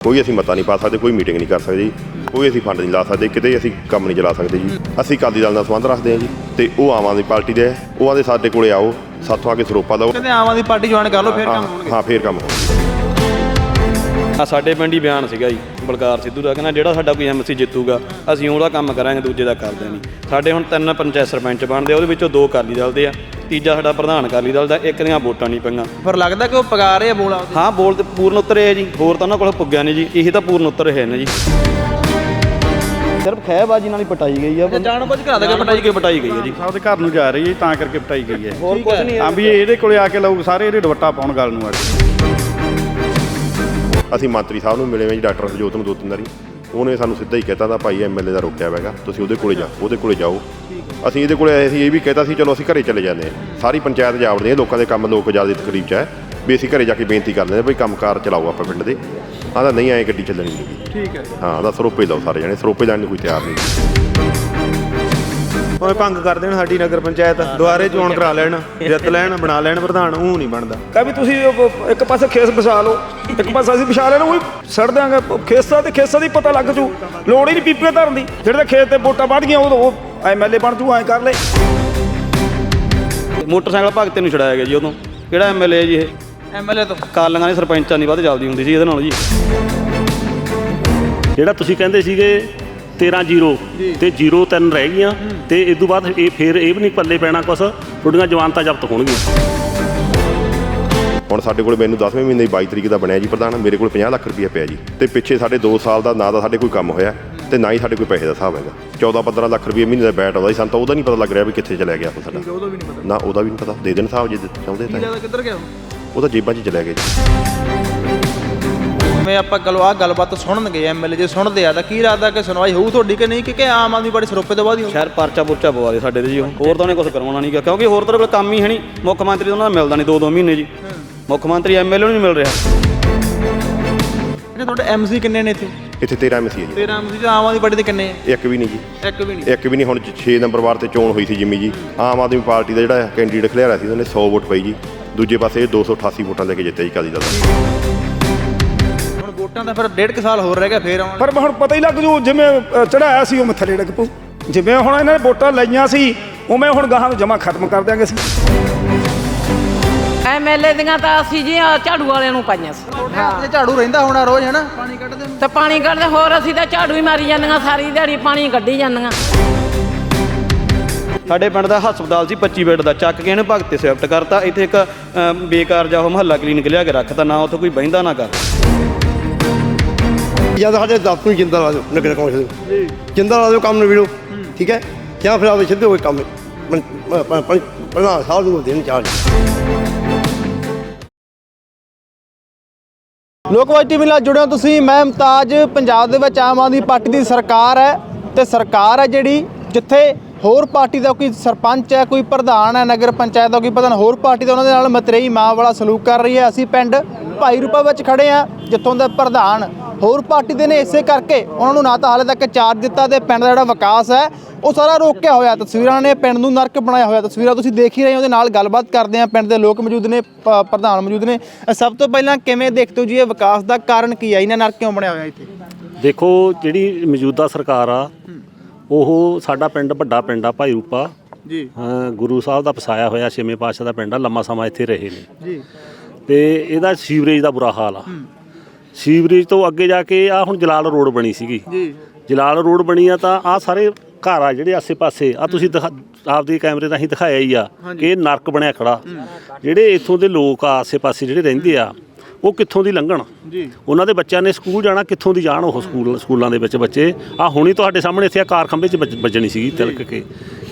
ਕੋਈ ਅਸੀਂ ਮਤਾ ਨਹੀਂ ਪਾ ਸਕਦੇ ਕੋਈ ਮੀਟਿੰਗ ਨਹੀਂ ਕਰ ਸਕਦੇ ਜੀ ਕੋਈ ਅਸੀਂ ਫੰਡ ਨਹੀਂ ਲਾ ਸਕਦੇ ਕਿਤੇ ਅਸੀਂ ਕੰਮ ਨਹੀਂ ਚਲਾ ਸਕਦੇ ਜੀ। ਅਸੀਂ ਅਕਾਲੀ ਦਲ ਨਾਲ ਸੰਬੰਧ ਰੱਖਦੇ ਹਾਂ ਜੀ ਤੇ ਉਹ ਆਮ ਆਦਮੀ ਪਾਰਟੀ ਦੇ ਹੈ। ਉਹ ਆਂਦੇ ਸਾਡੇ ਕੋਲੇ ਆਓ ਸਾਥੋਂ ਆ ਕੇ ਸਰੋਪਾ ਲਓ। ਕਹਿੰਦੇ ਆਮ ਆਦਮੀ ਪਾਰਟੀ ਜੁਆਇਨ ਕਰ ਲਓ ਫਿਰ ਕੰਮ ਹੋਣਗੇ। ਹਾਂ ਫੇਰ ਕੰਮ ਹੋਊਗਾ ਆ ਸਾਡੇ ਪਿੰਡ ਹੀ ਬਿਆਨ ਸੀਗਾ ਜੀ ਬਲਕਾਰ ਸਿੱਧੂ ਦਾ ਕਹਿੰਦਾ ਜਿਹੜਾ ਸਾਡਾ ਕੋਈ ਐਮਸੀ ਜਿੱਤੂਗਾ ਅਸੀਂ ਉਹਦਾ ਕੰਮ ਕਰਾਂਗੇ ਦੂਜੇ ਦਾ ਕਰਦੇ ਨਹੀਂ। ਸਾਡੇ ਹੁਣ ਤਿੰਨ ਪੰਚਾਇਤ ਸਰਪੰਚ ਬਣਦੇ ਆ, ਉਹਦੇ ਵਿੱਚੋਂ ਦੋ ਅਕਾਲੀ ਦਲ ਦੇ ਆ ਤੀਜਾ ਸਾਡਾ ਪ੍ਰਧਾਨ ਅਕਾਲੀ ਦਲ ਦਾ ਇੱਕ ਦੀਆਂ ਵੋਟਾਂ ਨਹੀਂ ਪਈਆਂ। ਪਰ ਲੱਗਦਾ ਕਿ ਉਹ ਪਗਾ ਰਹੇ ਆ ਬੋਲ ਹਾਂ ਬੋਲ ਤੇ ਪੂਰਨ ਉੱਤਰ ਹੈ ਜੀ ਹੋਰ ਤਾਂ ਉਹਨਾਂ ਕੋਲ ਪੁੱਗਿਆ ਨਹੀਂ ਜੀ ਇਹੀ ਤਾਂ ਪੂਰਨ ਉੱਤਰ ਹੈ ਨੇ ਜੀ। ਸਿਰਫ ਖਹਿਬਾਜੀ ਨਾਲ ਹੀ ਪਟਾਈ ਗਈ ਆ ਜਾਣ ਬੁੱਝ ਕੇ ਆਦਾ ਕਿ ਪਟਾਈ ਕੇ ਪਟਾਈ ਗਈ ਹੈ ਜੀ। ਸਾਹਿਬ ਦੇ ਘਰ ਨੂੰ ਜਾ ਰਹੀ ਹੈ ਤਾਂ ਕਰਕੇ ਪਟਾਈ ਗਈ ਹੈ। ਹੋਰ ਕੁਝ ਨਹੀਂ ਹਾਂ। ਵੀ ਇਹਦੇ ਕੋਲੇ ਆ ਕੇ ਲੋਕ ਸਾਰੇ ਇਹਦੇ ਦੁਪੱਟਾ ਪਾਉਣ ਗੱਲ ਨੂੰ ਆ ਕੇ ਅਸੀਂ ਮੰਤਰੀ ਸਾਹਿਬ ਨੂੰ ਮਿਲੇ ਹਾਂ ਜੀ ਡਾਕਟਰ ਹਰਜੋਤ ਨੂੰ ਦੋ ਤਿੰਨ ਵਾਰੀ। ਉਹਨੇ ਸਾਨੂੰ ਸਿੱਧਾ ਹੀ ਕਹਿਤਾ ਤਾਂ ਭਾਈ ਐਮਐਲਏ ਦਾ ਰੋਕਿਆ ਹੋਇਆਗਾ ਤੁਸੀਂ ਉਹਦੇ ਕੋਲੇ ਜਾ ਉਹਦੇ ਕੋਲੇ ਜਾਓ। ਅਸੀਂ ਇਹਦੇ ਕੋਲੇ ਆਏ ਸੀ ਇਹ ਵੀ ਕਹਿਤਾ ਸੀ ਚਲੋ ਅਸੀਂ ਘਰੇ ਚਲੇ ਜਾਂਦੇ ਹਾਂ। ਸਾਰੀ ਪੰਚਾਇਤ ਜਾਵੜਦੇ ਹਾਂ ਲੋਕਾਂ ਦੇ ਕੰਮ ਲੋਕ ਜ਼ਿਆਦਾ ਤਕਰੀਬ ਚ ਹੈ ਵੀ ਅਸੀਂ ਘਰੇ ਜਾ ਕੇ ਬੇਨਤੀ ਕਰ ਲੈਂਦੇ ਹਾਂ ਵੀ ਕੰਮਕਾਰ ਚਲਾਓ ਆਪਾਂ ਪਿੰਡ ਦੇ। ਆਂਦਾ ਨਹੀਂ ਐਂ ਗੱਡੀ ਚੱਲਣੀ ਨਹੀਂ ਠੀਕ ਹੈ। ਹਾਂ ਆਂਦਾ ਸਰੋਪੇ ਲਓ ਸਾਰੇ ਜਣੇ ਸਰੋਪੇ ਲੈਣ ਨੂੰ ਕੋਈ ਤਿਆਰ ਨਹੀਂ। ਉਹ ਭੰਗ ਕਰ ਦੇਣ ਸਾਡੀ ਨਗਰ ਪੰਚਾਇਤ ਦੁਆਰੇ ਚੋਣ ਕਰਾ ਲੈਣ ਜਿੱਤ ਲੈਣ ਬਣਾ ਲੈਣ ਪ੍ਰਧਾਨ ਉਹ ਨਹੀਂ ਬਣਦਾ। ਕਹ ਵੀ ਤੁਸੀਂ ਉਹ ਇੱਕ ਪਾਸੇ ਖੇਸ ਵਸਾ ਲਓ ਇੱਕ ਪਾਸੇ ਅਸੀਂ ਵਿਛਾ ਲੈਣਾ ਉਹੀ ਸੜ ਦਿਆਂਗੇ। ਖੇਸਾਂ ਤੇ ਖੇਸਾਂ ਦੀ ਪਤਾ ਲੱਗ ਜੂ ਲੋੜ ਹੀ ਨਹੀਂ ਪੀਪੇ ਧਰਨ ਦੀ। ਜਿਹੜੇ ਤਾਂ ਖੇਤ ਤੇ ਵੋਟਾਂ ਵੱਧ ਗਈਆਂ ਉਹ ਉਹ ਐਮਐਲਏ ਬਣ ਜੂ ਐਂ ਕਰ ਲੈ। ਮੋਟਰਸਾਈਕਲ ਭਗਤੇ ਨੂੰ ਛੜਾਇਆ ਗਿਆ ਜੀ ਉਦੋਂ। ਕਿਹੜਾ ਐਮਐਲਏ ਜੀ ਇਹ? ਐਮਐਲਏ ਤੋਂ। ਕਾਲੀਆਂ ਦੀ ਸਰਪੰਚਾਂ ਦੀ ਵੱਧ ਚੱਲਦੀ ਹੁੰਦੀ ਸੀ ਇਹਦੇ ਨਾਲ ਜੀ। ਜਿਹੜਾ ਤੁਸੀਂ ਕਹਿੰਦੇ ਸੀਗੇ 13 ਜ਼ੀਰੋ ਤੇ 0 3 ਰਹਿ ਗਈਆਂ ਤੇ ਇਸ ਤੋਂ ਬਾਅਦ ਇਹ ਫੇਰ ਇਹ ਵੀ ਨਹੀਂ ਪੱਲੇ ਪੈਣਾ ਕੁਛ ਤੁਹਾਡੀਆਂ ਜਵਾਨਤਾਂ ਜ਼ਬਤ ਹੋਣਗੀਆਂ। ਹੁਣ ਸਾਡੇ ਕੋਲ ਮੈਨੂੰ 10ਵੇਂ ਮਹੀਨੇ ਦੀ 22 ਤਰੀਕ ਦਾ ਬਣਿਆ ਜੀ ਪ੍ਰਧਾਨ ਮੇਰੇ ਕੋਲ 50 ਲੱਖ ਰੁਪਇਆ ਪਿਆ ਜੀ। ਤੇ ਪਿੱਛੇ ਸਾਡੇ 2 ਸਾਲ ਦਾ ਨਾ ਦਾ ਸਾਡੇ ਕੋਈ ਕੰਮ ਹੋਇਆ ਤੇ ਨਾ ਹੀ ਸਾਡੇ ਕੋਈ ਪੈਸੇ ਦਾ ਹਿਸਾਬ ਹੈਗਾ। 14 15 ਲੱਖ ਰੁਪਏ ਮਹੀਨੇ ਦਾ ਬੈਟ ਆਉਂਦਾ ਸੀ ਸਾਨੂੰ ਤਾਂ ਉਹਦਾ ਨਹੀਂ ਪਤਾ ਲੱਗ ਰਿਹਾ ਵੀ ਕਿੱਥੇ ਚਲਿਆ ਗਿਆ ਉਹ ਸਾਡਾ। ਉਹਦਾ ਵੀ ਨਹੀਂ ਪਤਾ। ਨਾ ਉਹਦਾ ਵੀ ਨਹੀਂ ਪਤਾ। ਦੇ ਦੇਣ ਹਿਸਾਬ ਜੇ ਚਾਹੁੰਦੇ ਤਾਂ ਲੱਗਦਾ ਕਿੱਧਰ ਗਿਆ ਉਹ? ਉਹ ਤਾਂ ਜੇਬਾਂ 'ਚ ਹੀ ਚਲਿਆ ਗਿਆ ਜੀ। ਜਿਵੇਂ ਆਪਾਂ ਗੱਲ ਆ ਗੱਲਬਾਤ ਸੁਣਨਗੇ ਐਮਐਲਏ ਜੇ ਸੁਣਦੇ ਆ ਤਾਂ ਕੀ ਲੱਗਦਾ ਕਿ ਸੁਣਵਾਈ ਹੋਊ ਤੁਹਾਡੀ ਕਿ ਨਹੀਂ? ਕਿ ਕਿ ਆਮ ਆਦਮੀ ਪਾਰਟੀ ਸਰੋਪੇ ਤੋਂ ਬਾਅਦ ਹੀ ਹੋਊ? ਸ਼ਹਿਰ ਪਰਚਾ ਪੁਰਚਾ ਪਵਾ ਦੇ ਸਾਡੇ ਤੇ ਜੀ ਹੋਰ ਤਾਂ ਉਹਨੇ ਕੁਝ ਕਰਵਾਉਣਾ ਨਹੀਂ ਕਿਉਂਕਿ ਹੋਰ ਤਾਂ ਕੋਲ ਕੰਮ ਹੀ ਹੈ ਨਹੀਂ। ਮੁੱਖ ਮੰਤਰੀ ਤੋਂ ਉਹਨਾਂ ਦਾ ਮਿਲਦਾ ਨਹੀਂ ਦੋ ਦੋ ਮਹੀਨੇ ਜੀ। ਮੁੱਖ ਮੰਤਰੀ ਐਮਐਲਏ ਨੂੰ ਨਹੀਂ ਮਿਲ ਰਿਹਾ। ਜਿਹੜੇ ਤੁਹਾਡੇ ਐਮਸੀ ਕਿੰਨੇ ਨੇ ਇੱਥੇ? ਇੱਥੇ 13 ਐਮਸੀ ਹੈ ਜੀ। 13 ਐਮਸੀ ਆਮ ਆਦਮੀ ਪਾਰਟੀ ਦੇ ਕਿੰਨੇ ਆ? ਇੱਕ ਵੀ ਨਹੀਂ ਜੀ। ਇੱਕ ਵੀ ਨਹੀਂ। ਇੱਕ ਵੀ ਨਹੀਂ ਹੁਣ 6 ਨੰਬਰ ਵਾਰ ਤੇ ਚੋਣ ਹੋਈ ਸੀ ਜਿੰਮੀ ਜੀ। ਆਮ ਆਦਮੀ ਪਾਰਟੀ ਦਾ ਜਿਹੜਾ ਕੈਂਡੀਡੇਟ ਖਲਿਆਰਾ ਸੀ ਉਹਨੇ 100 ਵੋਟ ਪਈ ਜੀ। ਦੂਜੇ ਪਾਸੇ ਇਹ 288 ਵੋਟਾਂ ਲੈ ਕੇ ਜਿੱਤਿਆ ਜੀ ਕਾਲੀ ਦਲ ਵੋਟਾਂ ਤਾਂ ਫਿਰ ਡੇਢ ਕੁ ਸਾਲ ਹੋਰ ਰਹਿ ਗਿਆ ਫੇਰ ਆਉਣ ਪਰ ਹੁਣ ਪਤਾ ਹੀ ਲੱਗ ਜੂ ਜਿਵੇਂ ਚੜਾਇਆ ਸੀ ਉਹ ਥੱਲੇ ਡਿੱਗ ਪਊ ਜਿਵੇਂ ਹੁਣ ਇਹਨਾਂ ਨੇ ਵੋਟਾਂ ਲਈਆਂ ਸੀ ਉਵੇਂ ਹੁਣ ਗਾਹਾਂ ਨੂੰ ਜਮਾ ਖਤਮ ਕਰ ਦਿਆਂਗੇ ਅਸੀਂ। ਐਮਐਲਏ ਦੀਆਂ ਤਾਂ ਅਸੀਂ ਜੀ ਆਹ ਝਾੜੂ ਵਾਲਿਆਂ ਨੂੰ ਪਾਈਆਂ ਸੀ। ਤੇ ਝਾੜੂ ਰਹਿੰਦਾ ਹੋਣਾ ਰੋਜ਼ ਹੈ ਨਾ ਪਾਣੀ ਕੱਢਦੇ ਨੂੰ ਤੇ ਪਾਣੀ ਕੱਢਦੇ ਹੋਰ ਅਸੀਂ ਤਾਂ ਝਾੜੂ ਹੀ ਮਾਰੀ ਜਾਂਦੀਆਂ ਸਾਰੀ ਦਿਹਾੜੀ ਪਾਣੀ ਕੱਢੀ ਜਾਂਦੀਆਂ। ਸਾਡੇ ਪਿੰਡ ਦਾ ਹਸਪਤਾਲ ਸੀ 25 ਬੈੱਡ ਦਾ ਚੱਕ ਕੇ ਇਹਨੇ ਭਗਤ ਤੇ ਸ਼ਿਫਟ ਕਰਤਾ। ਇੱਥੇ ਇੱਕ ਅਮ, ਬੇਕਾਰ ਜਾ ਉਹ ਮਹੱਲਾ ਕਲੀਨਿਕ ਲਿਆ ਕੇ ਰੱਖਤਾ ਨਾ ਉੱਥੇ ਕੋਈ ਬਹਿੰਦਾ ਨਾ ਕਰ। ਜਾਂ ਸਾਡੇ ਦਫ਼ਤਰ ਨੂੰ ਜਿੰਦਾ ਲਾ ਦਿਓ ਨਗਰ ਕੌਂਸਲ ਜੀ। ਜਿੰਦਾ ਲਾ ਦਿਓ ਕੰਮ ਨਵੀੜੋ ਠੀਕ ਹੈ? ਜਾਂ ਫਿਰ ਆਪਦੇ ਸਿੱਧੇ ਹੋਏ ਕੰਮ ਪੰ- ਪ- ਪ- ਪ- ਪ੍ਰਧਾਨ ਸਾਹਿਬ ਨੂੰ ਦੇਣ ਚਾਰਜ ਲੋਕਵਾਈ ਟੀਵੀ ਨਾਲ ਜੁੜਿਓ ਤੁਸੀਂ ਮੈਂ ਮੁਮਤਾਜ। ਪੰਜਾਬ ਦੇ ਵਿੱਚ ਆਮ ਆਦਮੀ ਪਾਰਟੀ ਦੀ ਸਰਕਾਰ ਹੈ ਤੇ ਸਰਕਾਰ ਹੈ ਜਿਹੜੀ ਜਿੱਥੇ ਹੋਰ ਪਾਰਟੀ ਦਾ ਕੋਈ ਸਰਪੰਚ ਹੈ, ਕੋਈ ਪ੍ਰਧਾਨ ਹੈ, ਨਗਰ ਪੰਚਾਇਤ ਦਾ ਕੋਈ ਪ੍ਰਧਾਨ, ਹੋਰ ਪਾਰਟੀ ਦਾ ਉਹਨਾਂ ਦੇ ਨਾਲ ਮਤਰੇਈ ਮਾਂ ਵਾਲਾ ਸਲੂਕ ਕਰ ਰਹੀ ਹੈ। ਅਸੀਂ ਪਿੰਡ ਭਾਈ ਰੂਪਾ ਵਿੱਚ ਖੜੇ ਆ ਜਿੱਥੋਂ ਦਾ ਪ੍ਰਧਾਨ ਹੋਰ ਪਾਰਟੀ ਦੇ ਨੇ ਇਸੇ ਕਰਕੇ ਉਹਨਾਂ ਨੂੰ ਨਾ ਤਾਂ ਹਾਲੇ ਤੱਕ ਚਾਰਜ ਦਿੱਤਾ ਤੇ ਪਿੰਡ ਦਾ ਜਿਹੜਾ ਵਿਕਾਸ ਹੈ, ਉਹ ਸਾਰਾ ਰੋਕਿਆ ਹੋਇਆ। ਤਸਵੀਰਾਂ ਨੇ ਪਿੰਡ ਨੂੰ ਨਰਕ ਬਣਾਇਆ ਹੋਇਆ। ਤਸਵੀਰਾਂ ਤੁਸੀਂ ਦੇਖ ਹੀ ਰਹੇ ਹੋ, ਉਹਦੇ ਨਾਲ ਗੱਲਬਾਤ ਕਰਦੇ ਆ ਪਿੰਡ ਦੇ ਲੋਕ ਮੌਜੂਦ ਨੇ ਪ੍ਰਧਾਨ ਮੌਜੂਦ ਨੇ। ਸਭ ਤੋਂ ਪਹਿਲਾਂ ਕਿਵੇਂ ਦੇਖਦੇ ਹੋ ਜੀ ਇਹ ਵਿਕਾਸ ਦਾ ਕਾਰਨ ਕੀ ਹੈ? ਇਹਨਾਂ ਨਰਕ ਕਿਉਂ ਬਣਿਆ ਹੋਇਆ ਇੱਥੇ? ਦੇਖੋ, ਜਿਹੜੀ ਮੌਜੂਦਾ ਸਰਕਾਰ ਆ ਉਹ ਸਾਡਾ ਪਿੰਡ ਵੱਡਾ ਪਿੰਡ ਆ ਭਾਈ ਰੂਪਾ। ਜੀ। ਹਾਂ ਗੁਰੂ ਸਾਹਿਬ ਦਾ ਵਸਾਇਆ ਹੋਇਆ ਛੇਵੇਂ ਪਾਤਸ਼ਾਹ ਦਾ ਪਿੰਡ ਆ ਲੰਮਾ ਸਮਾਂ ਇੱਥੇ ਰਹੇ ਨੇ। ਜੀ। ਤੇ ਇਹਦਾ ਸੀਵਰੇਜ ਦਾ ਬੁਰਾ ਹਾਲ ਆ। ਸੀਵਰੇਜ ਤੋਂ ਅੱਗੇ ਜਾ ਕੇ ਆ ਹੁਣ ਜਲਾਲ ਰੋਡ ਬਣੀ ਸੀਗੀ। ਜੀ। ਜਲਾਲ ਰੋਡ ਬਣੀ ਆ ਤਾਂ ਆ ਸਾਰੇ ਘਰ ਆ ਜਿਹੜੇ ਆਸੇ-ਪਾਸੇ। ਆ ਤੁਸੀਂ ਆਪਦੇ ਕੈਮਰੇ ਰਾਹੀਂ ਦਿਖਾਇਆ ਹੀ ਆ ਕਿ ਇਹ ਨਰਕ ਬਣਿਆ ਖੜਾ। ਜਿਹੜੇ ਇੱਥੋਂ ਦੇ ਲੋਕ ਆ ਆਸੇ-ਪਾਸੇ ਜਿਹੜੇ ਰਹਿੰਦੇ ਆ ਉਹ ਕਿੱਥੋਂ ਦੀ ਲੰਘਣ? ਜੀ। ਉਹਨਾਂ ਦੇ ਬੱਚਿਆਂ ਨੇ ਸਕੂਲ ਜਾਣਾ ਕਿੱਥੋਂ ਦੀ ਜਾਣ ਉਹ ਸਕੂਲ ਸਕੂਲਾਂ ਦੇ ਵਿੱਚ ਬੱਚੇ? ਆ ਹੁਣੀ ਤੁਹਾਡੇ ਸਾਹਮਣੇ ਇੱਥੇ ਆ ਕਾਰ ਖੰਭੇ 'ਚ ਵੱਜਣੀ ਸੀਗੀ ਤਿਲਕ ਕੇ।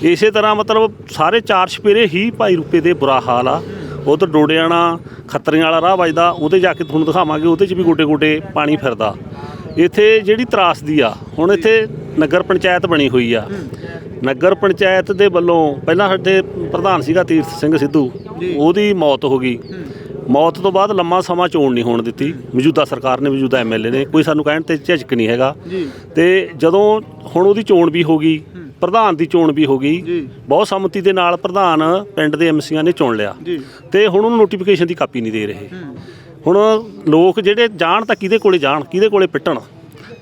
ਇਸੇ ਤਰ੍ਹਾਂ ਮਤਲਬ ਸਾਰੇ ਚਾਰ ਛਪੇਰੇ ਹੀ ਭਾਈ ਰੂਪੇ ਦੇ ਬੁਰਾ ਹਾਲ ਆ। ਉਧਰ ਡੋੜਿਆਣਾ ਖੱਤਰੀਆਂ ਵਾਲਾ ਰਾਹ ਵੱਜਦਾ ਉਹਦੇ ਜਾ ਕੇ ਤੁਹਾਨੂੰ ਦਿਖਾਵਾਂਗੇ ਉਹਦੇ 'ਚ ਵੀ ਗੋਡੇ ਪਾਣੀ ਫਿਰਦਾ। ਇੱਥੇ ਜਿਹੜੀ ਤਰਾਸਦੀ ਆ ਹੁਣ ਇੱਥੇ ਨਗਰ ਪੰਚਾਇਤ ਬਣੀ ਹੋਈ ਆ। ਨਗਰ ਪੰਚਾਇਤ ਦੇ ਵੱਲੋਂ ਪਹਿਲਾਂ ਸਾਡੇ ਪ੍ਰਧਾਨ ਸੀਗਾ ਤੀਰਥ ਸਿੰਘ ਸਿੱਧੂ ਉਹਦੀ ਮੌਤ ਹੋ ਗਈ। ਮੌਤ ਤੋਂ ਬਾਅਦ ਲੰਮਾ ਸਮਾਂ ਚੋਣ ਨਹੀਂ ਹੋਣ ਦਿੱਤੀ। ਮੌਜੂਦਾ ਸਰਕਾਰ ਨੇ ਮੌਜੂਦਾ ਐਮਐਲਏ ਨੇ। ਕੋਈ ਸਾਨੂੰ ਕਹਿਣ ਤੇ ਝਿਜਕ ਨਹੀਂ ਹੈਗਾ। ਤੇ ਜਦੋਂ ਹੁਣ ਉਹਦੀ ਚੋਣ ਵੀ ਹੋ ਗਈ ਪ੍ਰਧਾਨ ਦੀ ਚੋਣ ਵੀ ਹੋ ਗਈ ਬਹੁਤ ਸੰਮਤੀ ਦੇ ਨਾਲ ਪ੍ਰਧਾਨ ਪਿੰਡ ਦੇ ਐਮਸੀਆਂ ਨੇ ਚੁਣ ਲਿਆ। ਤੇ ਹੁਣ ਉਹਨੂੰ ਨੋਟੀਫਿਕੇਸ਼ਨ ਦੀ ਕਾਪੀ ਨਹੀਂ ਦੇ ਰਹੇ। ਹੁਣ ਲੋਕ ਜਿਹੜੇ ਜਾਣ ਤਾਂ ਕਿਹਦੇ ਕੋਲੇ ਜਾਣ ਕਿਹਦੇ ਕੋਲੇ ਪਿੱਟਣ।